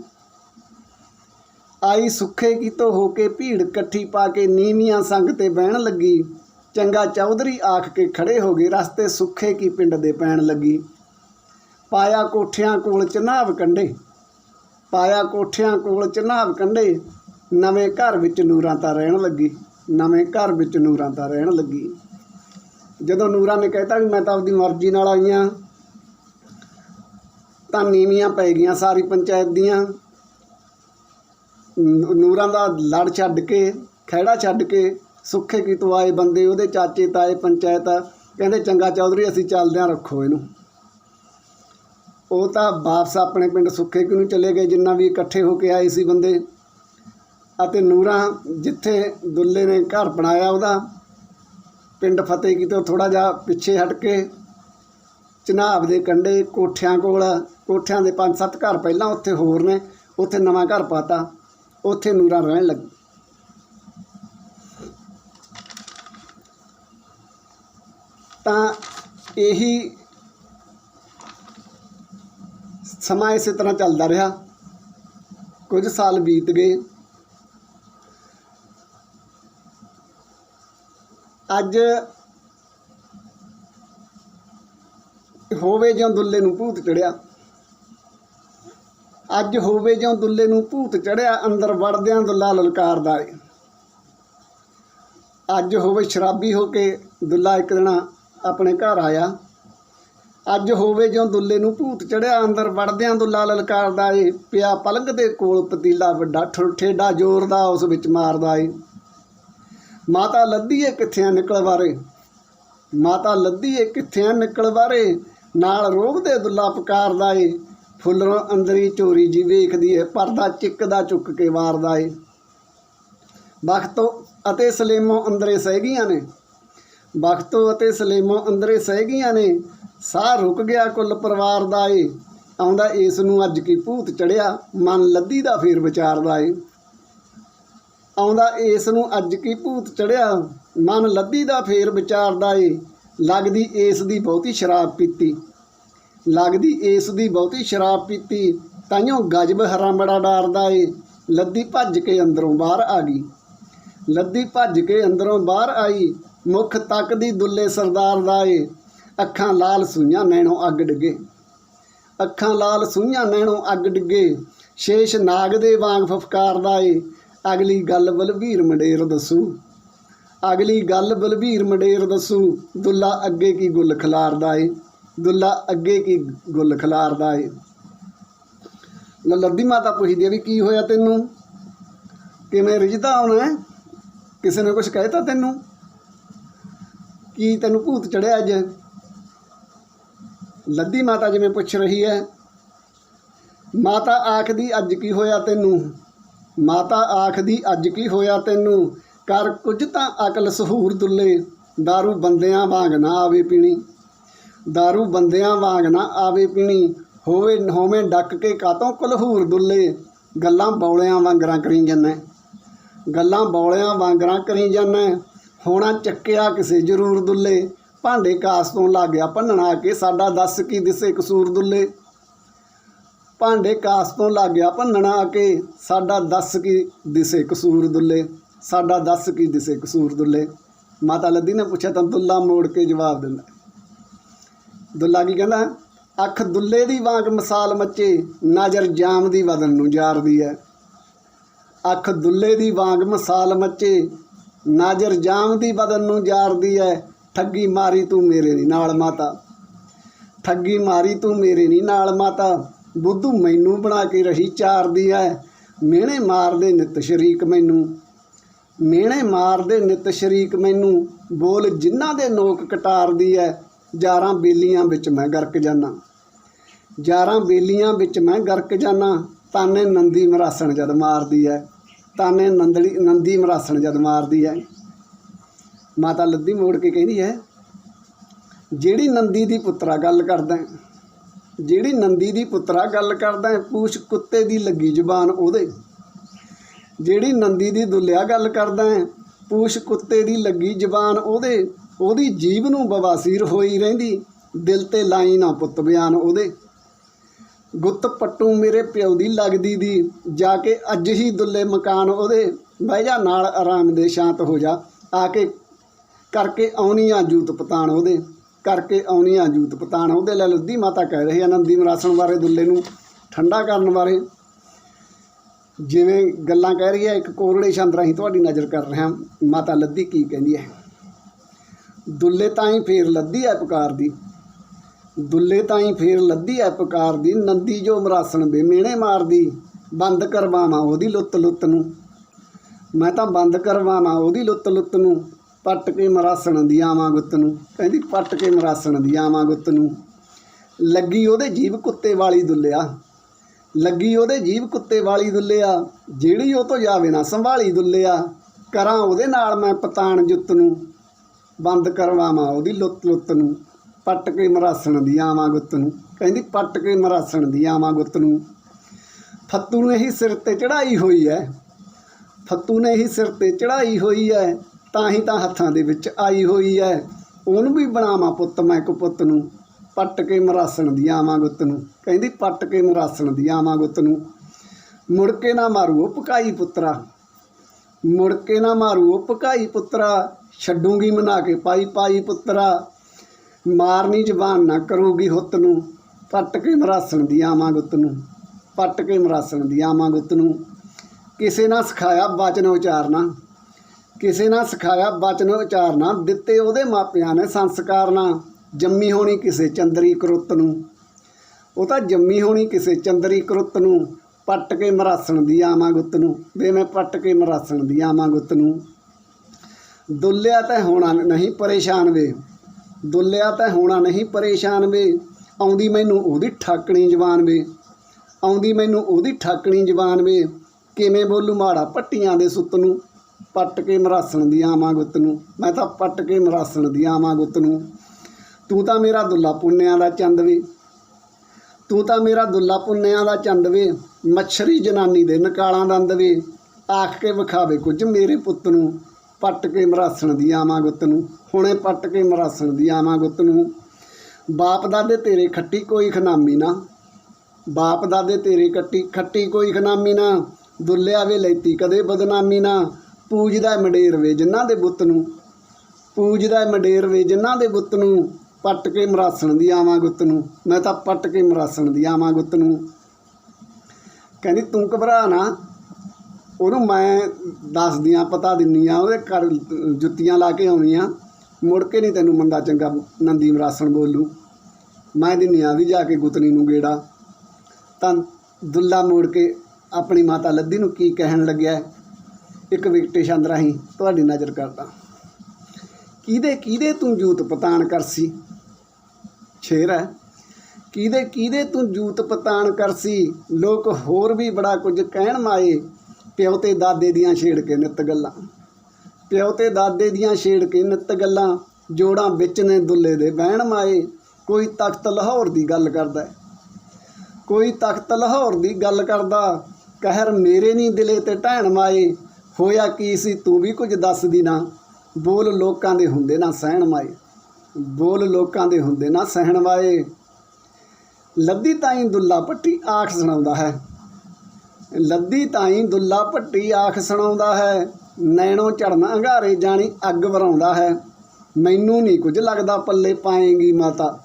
A: ਆਈ ਸੁੱਖੇ ਕਿਤੋਂ ਹੋ ਕੇ ਭੀੜ ਇਕੱਠੀ ਪਾ ਕੇ ਨੀਵੀਆਂ ਸੰਗ ਤੇ ਬਹਿਣ ਲੱਗੀ। ਚੰਗਾ ਚੌਧਰੀ ਆਖ ਕੇ ਖੜੇ ਹੋ ਗਏ, ਰਸਤੇ ਸੁੱਖੇ ਕੀ ਪਿੰਡ ਦੇ ਪੈਣ ਲੱਗੀ। ਪਾਇਆ ਕੋਠਿਆਂ ਕੋਲ ਚਨਾਬ ਕੰਡੇ ਪਾਇਆ ਕੋਠਿਆਂ ਕੋਲ ਚਨਾਬ ਕੰਡੇ ਨਵੇਂ ਘਰ ਵਿੱਚ ਨੂਰਾਂ ਤਾਂ ਰਹਿਣ ਲੱਗੀ। ਨਵੇਂ ਘਰ ਵਿੱਚ ਨੂਰਾਂ ਤਾਂ ਰਹਿਣ ਲੱਗੀ। ਜਦੋਂ ਨੂਰਾਂ ਨੇ ਕਹਿਤਾ ਵੀ ਮੈਂ ਤਾਂ ਆਪਦੀ ਮਰਜ਼ੀ ਨਾਲ ਆਈ ਆਈਆਂ ਤਾਂ ਨੀਵੀਆਂ ਪੈ ਗਈਆਂ ਸਾਰੀ ਪੰਚਾਇਤ ਦੀਆਂ। ਨੂਰਾਂ ਦਾ ਲੜ ਛੱਡ ਕੇ, ਖਹਿੜਾ ਛੱਡ ਕੇ ਸੁੱਖੇ ਕੀ ਤੋਂ ਆਏ ਬੰਦੇ, ਉਹਦੇ ਚਾਚੇ ਤਾਏ ਪੰਚਾਇਤ ਕਹਿੰਦੇ ਚੰਗਾ ਚੌਧਰੀ, ਅਸੀਂ ਚੱਲਦੇ ਹਾਂ ਰੱਖੋ ਇਹਨੂੰ। ਉਹ ਤਾਂ ਵਾਪਸ ਆਪਣੇ ਪਿੰਡ ਸੁੱਖੇ ਕਿਉਂ ਚਲੇ ਗਏ, ਜਿੰਨਾ ਵੀ ਇਕੱਠੇ ਹੋ ਕੇ ਆਏ ਸੀ ਬੰਦੇ। ਅਤੇ ਨੂਰਾਂ ਜਿੱਥੇ ਦੁੱਲੇ ਨੇ ਘਰ ਬਣਾਇਆ ਉਹਦਾ, ਪਿੰਡ ਫਤਿਹਕੀ ਤੋਂ ਥੋੜਾ ਜਿਹਾ ਪਿੱਛੇ ਹਟ ਕੇ ਚਨਾਬ ਦੇ ਕੰਢੇ ਕੋਠਿਆਂ ਕੋਲ, ਕੋਠਿਆਂ ਦੇ ਪੰਜ ਸੱਤ ਘਰ ਪਹਿਲਾਂ ਉੱਥੇ ਹੋਰ ਨੇ, ਉੱਥੇ ਨਵਾਂ ਘਰ ਪਾਤਾ, ਉੱਥੇ ਨੂਰਾਂ ਰਹਿਣ ਲੱਗੀ। ਤਾਂ ਇਹੀ ਸਮਾਂ ਇਸੇ ਤਰ੍ਹਾਂ ਚੱਲਦਾ ਰਿਹਾ। ਕੁਝ ਸਾਲ ਬੀਤ ਗਏ। ਅੱਜ ਹੋਵੇ ਜਿਉਂ ਦੁੱਲੇ ਨੂੰ ਭੂਤ ਚੜਿਆ, ਅੱਜ ਹੋਵੇ ਜਿਉਂ ਦੁੱਲੇ ਨੂੰ ਭੂਤ ਚੜਿਆ, ਅੰਦਰ ਵੜਦਿਆਂ ਦੁੱਲਾ ਲਲਕਾਰਦਾ ਏ। ਅੱਜ ਹੋਵੇ ਸ਼ਰਾਬੀ ਹੋ ਕੇ ਦੁੱਲਾ ਇੱਕ ਦਿਨ ਆਪਣੇ ਘਰ ਆਇਆ, ਅੱਜ ਹੋਵੇ ਜਿਉਂ ਦੁੱਲੇ ਨੂੰ ਭੂਤ ਚੜਿਆ, ਅੰਦਰ ਵੜਦਿਆਂ ਦੁੱਲਾ ਲਲਕਾਰਦਾ ਏ, ਪਿਆ ਪਲੰਗ ਦੇ ਕੋਲ ਪਤੀਲਾ ਵੱਡਾ ਠੁਠੇਡਾ ਜ਼ੋਰ ਦਾ ਉਸ ਵਿੱਚ ਮਾਰਦਾ ਏ। ਮਾਤਾ ਲੱਧੀਏ ਕਿੱਥਿਆਂ ਨਿਕਲ ਵਾਰੇ? ਮਾਤਾ ਲੱਧੀਏ ਕਿੱਥਿਆਂ ਨਿਕਲ ਵਾਰੇ? ਨਾਲ ਰੋਗ ਦੇ ਦੁੱਲਾ ਪਕਾਰਦਾ ਏ ਫੁੱਲਰੋਂ ਅੰਦਰੀ ਚੋਰੀ ਜੀ ਵੇਖਦੀ ਏ, ਪਰਦਾ ਚਿੱਕਦਾ ਚੁੱਕ ਕੇ ਵਾਰਦਾ ਏ। ਬਖਤੋ ਅਤੇ ਸਲੇਮੋਂ ਅੰਦਰੇ ਸਹਿਗੀਆਂ ਨੇ। ਬਖਤੋ ਅਤੇ ਸਲੇਮੋਂ ਅੰਦਰੇ ਸਹਿਗੀਆਂ ਨੇ। ਸਾਹ ਰੁਕ ਗਿਆ ਕੁੱਲ ਪਰਿਵਾਰ ਦਾ ਏ। ਆਉਂਦਾ ਇਸ ਨੂੰ ਅੱਜ ਕੀ ਭੂਤ ਚੜਿਆ, ਮਨ ਲੱਦੀ ਦਾ ਫੇਰ ਵਿਚਾਰਦਾ ਏ। ਆਉਂਦਾ ਏਸ ਨੂੰ ਅੱਜ ਕੀ ਭੂਤ ਚੜਿਆ? ਮਨ ਲੱਦੀ ਦਾ ਫੇਰ ਵਿਚਾਰਦਾ ਏ, ਲੱਗਦੀ ਏਸ ਦੀ ਬਹੁਤੀ ਸ਼ਰਾਬ ਪੀਤੀ। ਲੱਗਦੀ ਏਸ ਦੀ ਬਹੁਤੀ ਸ਼ਰਾਬ ਪੀਤੀ, ਤਾਈਓ ਗਜਬ ਹਰਾਮ ਬੜਾ ਡਰਦਾ ਏ, ਲੱਦੀ ਭੱਜ ਕੇ ਅੰਦਰੋਂ ਬਾਹਰ ਆ ਗਈ। ਲੱਦੀ ਭੱਜ ਕੇ ਅੰਦਰੋਂ ਬਾਹਰ ਆਈ, ਮੁਖ ਤੱਕਦੀ ਦੁੱਲੇ ਸਰਦਾਰ ਦਾ ਏ, ਅੱਖਾਂ ਲਾਲ ਸੂਈਆਂ ਨੈਣੋਂ ਅੱਗ ਡਿੱਗੇ। ਅੱਖਾਂ ਲਾਲ ਸੂਈਆਂ ਨੈਣੋਂ ਅੱਗ ਡਿੱਗੇ, ਸ਼ੇਸ਼ ਨਾਗ ਦੇ ਵਾਂਗ ਫਫਕਾਰਦਾ ਏ ਅਗਲੀ ਗੱਲ ਬਲਬੀਰ ਮੰਡੇਰ ਦੱਸੂ। ਅਗਲੀ ਗੱਲ ਬਲਬੀਰ ਮੰਡੇਰ ਦੱਸੂ, ਦੁੱਲਾ ਅੱਗੇ ਕੀ ਗੁੱਲ ਖਿਲਾਰਦਾ ਏ? ਦੁੱਲਾ ਅੱਗੇ ਕੀ ਗੁੱਲ ਖਿਲਾਰਦਾ ਏ? ਲੱਦੀ ਮਾਤਾ ਪੁੱਛਦੀ ਆ ਵੀ ਕੀ ਹੋਇਆ ਤੈਨੂੰ? ਕਿਵੇਂ ਰਿਜਦਾ ਆਉਣਾ ਕਿਸੇ ਨੇ ਕੁਝ ਕਹਿਤਾ ਤੈਨੂੰ? ਕੀ ਤੈਨੂੰ ਭੂਤ ਚੜਿਆ ਅੱਜ? ਲੱਦੀ ਮਾਤਾ ਜਿਵੇਂ ਪੁੱਛ ਰਹੀ ਹੈ, ਮਾਤਾ ਆਖਦੀ, ਅੱਜ ਕੀ ਹੋਇਆ ਤੈਨੂੰ? ਮਾਤਾ ਆਖਦੀ ਅੱਜ ਕੀ ਹੋਇਆ ਤੈਨੂੰ ਕਰ ਕੁਝ ਤਾਂ ਅਕਲ ਸਹੂਰ ਦੁੱਲੇ दारू ਬੰਦਿਆਂ ਵਾਂਗ ਨਾ ਆਵੇ ਪੀਣੀ दारू ਬੰਦਿਆਂ ਵਾਂਗ ਨਾ ਆਵੇ ਪੀਣੀ ਹੋਵੇ ਹੋਵੇਂ ਡੱਕ ਕੇ ਕਾਤੋਂ ਕਲਹੂਰ ਦੁੱਲੇ ਗੱਲਾਂ ਬੌਲਿਆਂ ਵਾਂਗਰਾਂ ਕਰੀ ਜਾਂਦਾ ਗੱਲਾਂ ਬੌਲਿਆਂ ਵਾਂਗਰਾਂ ਕਰੀ ਜਾਂਦਾ ਹੋਣਾ ਚੱਕਿਆ ਕਿਸੇ ਜ਼ਰੂਰ ਦੁੱਲੇ ਭਾਂਡੇ ਕਾਸ ਤੋਂ ਲੱਗ ਗਿਆ ਭੰਨਣਾ ਕੇ ਸਾਡਾ ਦੱਸ ਕੀ ਦਿਸੇ ਕਸੂਰ ਦੁੱਲੇ ਭਾਂਡੇ ਕਾਸ ਤੋਂ ਲੱਗ ਗਿਆ, ਭੰਨਣਾ ਕੇ ਸਾਡਾ ਦੱਸ ਕੀ ਦਿਸੇ ਕਸੂਰ ਦੁੱਲੇ, ਸਾਡਾ ਦੱਸ ਕੀ ਦਿਸੇ ਕਸੂਰ ਦੁੱਲੇ। ਮਾਤਾ ਲੱਦੀ ਨੇ ਪੁੱਛਿਆ, ਤਾਂ ਦੁੱਲਾ ਮੋੜ ਕੇ ਜਵਾਬ ਦਿੰਦਾ। ਦੁੱਲਾ ਕੀ ਕਹਿੰਦਾ, ਅੱਖ ਦੁੱਲੇ ਦੀ ਵਾਂਗ ਮਿਸਾਲ ਮੱਚੇ, ਨਜ਼ਰ ਜਾਮ ਦੀ ਬਦਨ ਨੂੰ ਜਾਰਦੀ ਹੈ ਅੱਖ ਦੁੱਲੇ ਦੀ ਵਾਂਗ ਮਿਸਾਲ ਮੱਚੇ, ਨਾਜ਼ਰ ਜਾਮ ਦੀ ਬਦਨ ਨੂੰ ਜਾਰਦੀ ਹੈ ਠੱਗੀ ਮਾਰੀ ਤੂੰ ਮੇਰੇ ਨਹੀਂ ਨਾਲ ਮਾਤਾ। ਠੱਗੀ ਮਾਰੀ ਤੂੰ ਮੇਰੇ ਨਹੀਂ ਨਾਲ ਮਾਤਾ। ਬੁੱਧੂ ਮੈਨੂੰ ਬਣਾ ਕੇ ਰਹੀ ਚਾਰਦੀ ਐ। ਮਿਹਣੇ ਮਾਰਦੇ ਨਿਤ ਸ਼ਰੀਕ ਮੈਨੂੰ। ਮਿਹਣੇ ਮਾਰਦੇ ਨਿਤ ਸ਼ਰੀਕ ਮੈਨੂੰ। ਬੋਲ ਜਿਨ੍ਹਾਂ ਦੇ ਨੋਕ ਕਟਾਰਦੀ ਐ ਜਾਰਾਂ ਬੇਲੀਆਂ ਵਿੱਚ ਮੈਂ ਗਰਕ ਜਾਨਾ। ਜਾਰਾਂ ਬੇਲੀਆਂ ਵਿੱਚ ਮੈਂ ਗਰਕ ਜਾਨਾ, ਤਾਨੇ ਨੰਦੀ ਮਰਾਸਣ ਜਦ ਮਾਰਦੀ ਐ। ਤਾਨੇ ਨੰਦੜੀ, ਨੰਦੀ ਮਰਾਸਣ ਜਦ ਮਾਰਦੀ ਐ। ਮਾਤਾ ਲੱਦੀ ਮੋੜ ਕੇ ਕਹਿੰਦੀ ਐ, ਜਿਹੜੀ ਨੰਦੀ ਦੀ ਪੁੱਤਰਾ ਗੱਲ ਕਰਦਾ ਜਿਹੜੀ ਨੰਦੀ ਦੀ ਪੁੱਤਰਾ ਗੱਲ ਕਰਦਾ ਹੈ, ਪੂਛ ਕੁੱਤੇ ਦੀ ਲੱਗੀ ਜ਼ੁਬਾਨ ਉਹਦੇ। ਜਿਹੜੀ ਨੰਦੀ ਦੀ ਦੁੱਲਿਆ ਗੱਲ ਕਰਦਾ ਹੈ, ਪੂਛ ਕੁੱਤੇ ਦੀ ਲੱਗੀ ਜ਼ੁਬਾਨ ਉਹਦੇ। ਉਹਦੀ ਜੀਭ ਨੂੰ ਬਵਾਸੀਰ ਹੋਈ ਰਹਿੰਦੀ ਦਿਲ ਤੇ ਲਾਈ ਨਾ ਪੁੱਤ ਬਿਆਨ ਉਹਦੇ। ਗੁੱਤ ਪੱਟੂ ਮੇਰੇ ਪਿਓ ਦੀ ਲੱਗਦੀ ਦੀ ਜਾ ਕੇ ਅੱਜ ਹੀ ਦੁੱਲੇ ਮਕਾਨ ਉਹਦੇ। ਬਹਿ ਜਾ ਨਾਲ ਆਰਾਮ ਦੇ ਸ਼ਾਂਤ ਹੋ ਜਾ ਆ ਕੇ ਕਰਕੇ ਆਉਣੀ ਆ ਜੂਤ ਪਤਾਣ ਉਹਦੇ। ਕਰਕੇ ਆਉਣੀਆਂ ਜੂਤ ਪਤਾਣ। ਉਹਦੇ ਲੈ ਲੱਦੀ ਮਾਤਾ ਕਹਿ ਰਹੀ ਆ ਨੰਦੀ ਮਰਾਸਣ ਬਾਰੇ, ਦੁੱਲੇ ਨੂੰ ਠੰਡਾ ਕਰਨ ਬਾਰੇ। ਜਿਵੇਂ ਗੱਲਾਂ ਕਹਿ ਰਹੀ ਹੈ ਇੱਕ ਕੋਰੜੇ ਛੰਦ ਰਾਹੀਂ ਤੁਹਾਡੀ ਨਜ਼ਰ ਕਰ ਰਿਹਾ। ਮਾਤਾ ਲੱਦੀ ਕੀ ਕਹਿੰਦੀ ਹੈ? ਦੁੱਲੇ ਤਾਂ ਹੀ ਫੇਰ ਲੱਦੀ ਐ ਪੁਕਾਰਦੀ ਦੁੱਲੇ ਤਾਂ ਹੀ ਫੇਰ ਲੱਦੀ ਐ ਪੁਕਾਰਦੀ ਨੰਦੀ ਜੋ ਮਰਾਸਣ ਦੇ ਮਿਹਣੇ ਮਾਰਦੀ, ਬੰਦ ਕਰਵਾਵਾਂ ਉਹਦੀ ਲੁੱਤ ਲੁੱਤ ਨੂੰ। ਮੈਂ ਤਾਂ ਬੰਦ ਕਰਵਾਵਾਂ ਉਹਦੀ ਲੁੱਤ ਲੁੱਤ ਨੂੰ। ਪੱਟ ਕੇ ਮਰਾਸਣ ਦੀ ਆਵਾਂ ਗੁੱਤ ਨੂੰ। ਕਹਿੰਦੀ, ਪੱਟ ਕੇ ਮਰਾਸਣ ਦੀ ਆਵਾਂ ਗੁੱਤ ਨੂੰ। ਲੱਗੀ ਉਹਦੇ ਜੀਭ ਕੁੱਤੇ ਵਾਲੀ ਦੁੱਲਿਆ। ਲੱਗੀ ਉਹਦੇ ਜੀਭ ਕੁੱਤੇ ਵਾਲੀ ਦੁੱਲਿਆ। ਜਿਹੜੀ ਉਹ ਤੋਂ ਜਾਵੇ ਨਾ ਸੰਭਾਲੀ ਦੁੱਲਿਆ। ਕਰਾਂ ਉਹਦੇ ਨਾਲ ਮੈਂ ਪਤਾਣ ਜੁੱਤ ਨੂੰ। ਬੰਦ ਕਰਵਾਵਾਂ ਉਹਦੀ ਲੁੱਤ ਲੁੱਤ ਨੂੰ। ਪੱਟ ਕੇ ਮਰਾਸਣ ਦੀ ਆਵਾਂ ਗੁੱਤ ਨੂੰ। ਕਹਿੰਦੀ, ਪੱਟ ਕੇ ਮਰਾਸਣ ਦੀ ਆਵਾਂ ਗੁੱਤ ਨੂੰ। ਫੱਤੂ ਨੇ ਹੀ ਸਿਰ ਤੇ ਚੜਾਈ ਹੋਈ ਹੈ ਫੱਤੂ ਨੇ ਹੀ ਸਿਰ ਤੇ ਚੜਾਈ ਹੋਈ ਹੈ ਤਾਂ ਹੀ ਤਾਂ ਹੱਥਾਂ ਦੇ ਵਿੱਚ ਆਈ ਹੋਈ ਹੈ ਉਹਨੂੰ ਵੀ ਬਣਾਵਾਂ ਪੁੱਤ ਮੈਂ ਕੋ ਪੁੱਤ ਨੂੰ, ਪੱਟ ਕੇ ਮਰਾਸਣ ਦੀ ਆਵਾਂ ਗੁੱਤ ਨੂੰ। ਕਹਿੰਦੀ ਪੱਟ ਕੇ ਮਰਾਸਣ ਦੀ ਆਵਾਂ ਗੁੱਤ ਨੂੰ। ਮੁੜ ਕੇ ਨਾ ਮਾਰੂ ਉਹ ਪਕਾਈ ਪੁੱਤਰਾ। ਮੁੜ ਕੇ ਨਾ ਮਾਰੂ ਉਹ ਪਕਾਈ ਪੁੱਤਰਾ। ਛੱਡੂਗੀ ਮਨਾ ਕੇ ਪਾਈ ਪਾਈ ਪੁੱਤਰਾ। ਮਾਰਨੀ ਜ਼ਬਾਨ ਨਾ ਕਰੂਗੀ ਹੁੱਤ ਨੂੰ। ਪੱਟ ਕੇ ਮਰਾਸਣ ਦੀ ਆਵਾਂ ਗੁੱਤ ਨੂੰ। ਪੱਟ ਕੇ ਮਰਾਸਣ ਦੀ ਆਵਾਂ ਗੁੱਤ ਨੂੰ। ਕਿਸੇ ਨਾਲ ਸਿਖਾਇਆ ਬਚਨ ਉਚਾਰਨਾ। ਕਿਸੇ ਨਾ ਸਿਖਾਇਆ, ਬਚਨ ਉਚਾਰਨਾ ਦਿੱਤੇ ਉਹਦੇ ਮਾਪਿਆਂ ਨੇ ਸੰਸਕਾਰ ਨਾ। ਜੰਮੀ ਹੋਣੀ ਕਿਸੇ ਚੰਦਰੀ ਕਰੁੱਤ ਨੂੰ। ਉਹ ਤਾਂ ਜੰਮੀ ਹੋਣੀ ਕਿਸੇ ਚੰਦਰੀ ਕਰੁੱਤ ਨੂੰ, ਪੱਟ ਕੇ ਮਰਾਸਣ ਦੀ ਆਵਾਂ ਗੁੱਤ ਨੂੰ। ਵੇ ਮੈਂ ਪੱਟ ਕੇ ਮਰਾਸਣ ਦੀ ਆਵਾਂ ਗੁੱਤ ਨੂੰ। ਦੁੱਲਿਆ ਤਾਂ ਹੋਣਾ ਨਹੀਂ ਪਰੇਸ਼ਾਨ ਵੇ। ਦੁੱਲਿਆ ਤਾਂ ਹੋਣਾ ਨਹੀਂ ਪਰੇਸ਼ਾਨ ਵੇ। ਆਉਂਦੀ ਮੈਨੂੰ ਉਹਦੀ ਠਾਕਣੀ ਜ਼ਬਾਨ ਵੇ। ਆਉਂਦੀ ਮੈਨੂੰ ਉਹਦੀ ਠਾਕਣੀ ਜ਼ਬਾਨ ਵੇ। ਕਿਵੇਂ ਬੋਲੂ ਮਾੜਾ ਪੱਟੀਆਂ ਦੇ ਸੁੱਤ ਨੂੰ। ਪੱਟ ਕੇ ਮਰਾਸਣ ਦੀ ਆਵਾਂ ਗੁੱਤ ਨੂੰ, ਮੈਂ ਤਾਂ ਪੱਟ ਕੇ ਮਰਾਸਣ ਦੀ ਆਵਾਂ ਗੁੱਤ ਨੂੰ। ਤੂੰ ਤਾਂ ਮੇਰਾ ਦੁੱਲਾ ਪੁੰਨਿਆਂ ਦਾ ਚੰਦ ਵੇ। ਤੂੰ ਤਾਂ ਮੇਰਾ ਦੁੱਲਾ ਪੁੰਨਿਆਂ ਦਾ ਚੰਦ ਵੇ। ਮੱਛਰੀ ਜਨਾਨੀ ਦੇ ਨਕਾਲਾਂ ਦੰਦ ਵੇ। ਆਖ ਕੇ ਵਿਖਾਵੇ ਕੁਝ ਮੇਰੇ ਪੁੱਤ ਨੂੰ। ਪੱਟ ਕੇ ਮਰਾਸਣ ਦੀ ਆਵਾਂ ਗੁੱਤ ਨੂੰ। ਹੁਣੇ ਪੱਟ ਕੇ ਮਰਾਸਣ ਦੀ ਆਵਾਂ ਗੁੱਤ ਨੂੰ। ਬਾਪ ਦਾਦੇ ਤੇਰੇ ਖੱਟੀ ਕੋਈ ਖਨਾਮੀ ਨਾ। ਬਾਪ ਦਾਦੇ ਤੇਰੇ ਕੱਟੀ ਖੱਟੀ ਕੋਈ ਖਨਾਮੀ ਨਾ। ਦੁੱਲਿਆ ਵੇ ਲੈਤੀ ਕਦੇ ਬਦਨਾਮੀ ਨਾ। ਪੂਜਦਾ ਏ ਮੰਡੇਰ ਵੇ, ਜਿਨ੍ਹਾਂ ਦੇ ਬੁੱਤ ਨੂੰ ਪੂਜਦਾ ਏ ਮੰਡੇਰ ਵੇ, ਜਿਨ੍ਹਾਂ ਦੇ ਬੁੱਤ ਨੂੰ ਪੱਟ ਕੇ ਮਰਾਸਣ ਦੀ ਆਵਾਂ ਗੁੱਤ ਨੂੰ, ਮੈਂ ਤਾਂ ਪੱਟ ਕੇ ਮਰਾਸਣ ਦੀ ਆਵਾਂ ਗੁੱਤ ਨੂੰ। ਕਹਿੰਦੀ, ਤੂੰ ਘਬਰਾ ਨਾ। ਉਹਨੂੰ ਮੈਂ ਦੱਸਦੀ ਦੱਸਦੀਆਂ ਪਤਾ ਦਿੰਨੀਆਂ ਉਹਦੇ ਘਰ ਜੁੱਤੀਆਂ ਲਾ ਕੇ ਆਉਣੀ ਆ। ਮੁੜ ਕੇ ਨਹੀਂ ਤੈਨੂੰ ਮੰਦਾ ਚੰਗਾ ਨੰਦੀ ਮਰਾਸਣ ਬੋਲੂ। ਮੈਂ ਦਿੰਨੀਆਂ ਵੀ ਜਾ ਕੇ ਗੁੱਤਨੀ ਨੂੰ ਗੇੜਾ। ਤਾਂ ਦੁੱਲਾ ਮੋੜ ਕੇ ਆਪਣੀ ਮਾਤਾ ਲੱਦੀ ਨੂੰ ਕੀ ਕਹਿਣ ਲੱਗਿਆ? ਇੱਕ ਵਿਕਟੇ ਛੰਦ ਰਾਹੀਂ ਤੁਹਾਡੀ ਨਜ਼ਰ ਕਰਦਾ। ਕਿਹਦੇ ਕਿਹਦੇ ਤੂੰ ਜੂਤ ਪਤਾਣ ਕਰਸੀ? ਸ਼ੇਰ ਹੈ। ਕਿਹਦੇ ਕਿਹਦੇ ਤੂੰ ਜੂਤ ਪਤਾਣ ਕਰਸੀ? ਲੋਕ ਹੋਰ ਵੀ ਬੜਾ ਕੁਝ ਕਹਿਣ ਮਾਏ। ਪਿਓ ਤੇ ਦਾਦੇ ਦੀਆਂ ਛੇੜ ਕੇ ਨਿੱਤ ਗੱਲਾਂ। ਪਿਓ ਤੇ ਦਾਦੇ ਦੀਆਂ ਛੇੜ ਕੇ ਨਿੱਤ ਗੱਲਾਂ। ਜੋੜਾਂ ਵਿੱਚ ਨੇ ਦੁੱਲੇ ਦੇ ਬਹਿਣ ਮਾਏ। ਕੋਈ ਤਖਤ ਲਾਹੌਰ ਦੀ ਗੱਲ ਕਰਦਾ ਕੋਈ ਤਖਤ ਲਾਹੌਰ ਦੀ ਗੱਲ ਕਰਦਾ। ਕਹਿਰ ਮੇਰੇ ਨਹੀਂ ਦਿਲੇ ਤੇ ਢਹਿਣ ਮਾਏ। ਹੋਇਆ ਕੀ ਸੀ ਤੂੰ ਵੀ ਕੁਝ ਦੱਸਦੀ ਨਾ? ਬੋਲ ਲੋਕਾਂ ਦੇ ਹੁੰਦੇ ਨਾ ਸਹਿਣ ਮਾਏ। ਬੋਲ ਲੋਕਾਂ ਦੇ ਹੁੰਦੇ ਨਾ ਸਹਿਣ ਵਾਏ। ਲੱਦੀ ਤਾਈ ਦੁੱਲਾ ਪੱਟੀ ਆਖ ਸੁਣਾਉਂਦਾ ਹੈ। ਲੱਦੀ ਤਾਈ ਦੁੱਲਾ ਪੱਟੀ ਆਖ ਸੁਣਾਉਂਦਾ ਹੈ। ਨੈਣੋਂ ਝੜਨਾ ਅੰਗਾਰੇ ਜਾਣੀ ਅੱਗ ਵਰਾਉਂਦਾ ਹੈ। ਮੈਨੂੰ ਨਹੀਂ ਕੁਝ ਲੱਗਦਾ ਪੱਲੇ ਪਾਏਗੀ ਮਾਤਾ।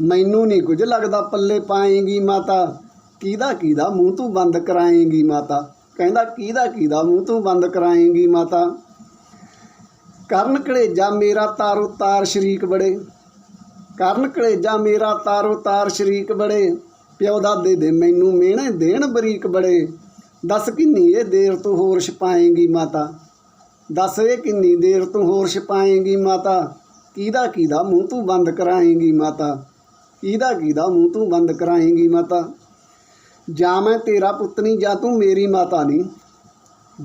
A: ਮੈਨੂੰ ਨਹੀਂ ਕੁਝ ਲੱਗਦਾ ਪੱਲੇ ਪਾਏਗੀ ਮਾਤਾ। ਕਿਹਦਾ ਕਿਹਦਾ ਮੂੰਹ ਤੂੰ ਬੰਦ ਕਰਾਏਗੀ ਮਾਤਾ। ਕਹਿੰਦਾ, ਕਿਹਦਾ ਕਿਹਦਾ? ਮੂੰਹ ਤੂੰ ਬੰਦ ਕਰਾਏਗੀ ਮਾਤਾ। ਕਰਨ ਕੜੇਜਾ ਮੇਰਾ ਤਾਰੋ ਤਾਰ ਸ਼ਰੀਕ ਬੜੇ। ਕਰਨ ਕੜੇਜਾ ਮੇਰਾ ਤਾਰੋ ਤਾਰ ਸ਼ਰੀਕ ਬੜੇ। ਪਿਓ ਦਾਦੇ ਦੇ ਮੈਨੂੰ ਮਿਹਣੇ ਦੇਣ ਬਰੀਕ ਬੜੇ। ਦੱਸ ਕਿੰਨੀ ਇਹ ਦੇਰ ਤੂੰ ਹੋਰ ਛਪਾਏਂਗੀ ਮਾਤਾ? ਦੱਸ ਇਹ ਕਿੰਨੀ ਦੇਰ ਤੂੰ ਹੋਰ ਛਪਾਏਂਗੀ ਮਾਤਾ? ਕਿਹਦਾ ਕਿਹਦਾ? ਮੂੰਹ ਤੂੰ ਬੰਦ ਕਰਾਏਂਗੀ ਮਾਤਾ। ਕਿਹਦਾ ਕਿਹਦਾ? ਮੂੰਹ ਤੂੰ ਬੰਦ ਕਰਾਏਂਗੀ ਮਾਤਾ। ਜਾਂ ਮੈਂ ਤੇਰਾ ਪੁੱਤ ਨਹੀਂ ਜਾਂ ਤੂੰ ਮੇਰੀ ਮਾਤਾ ਨਹੀਂ।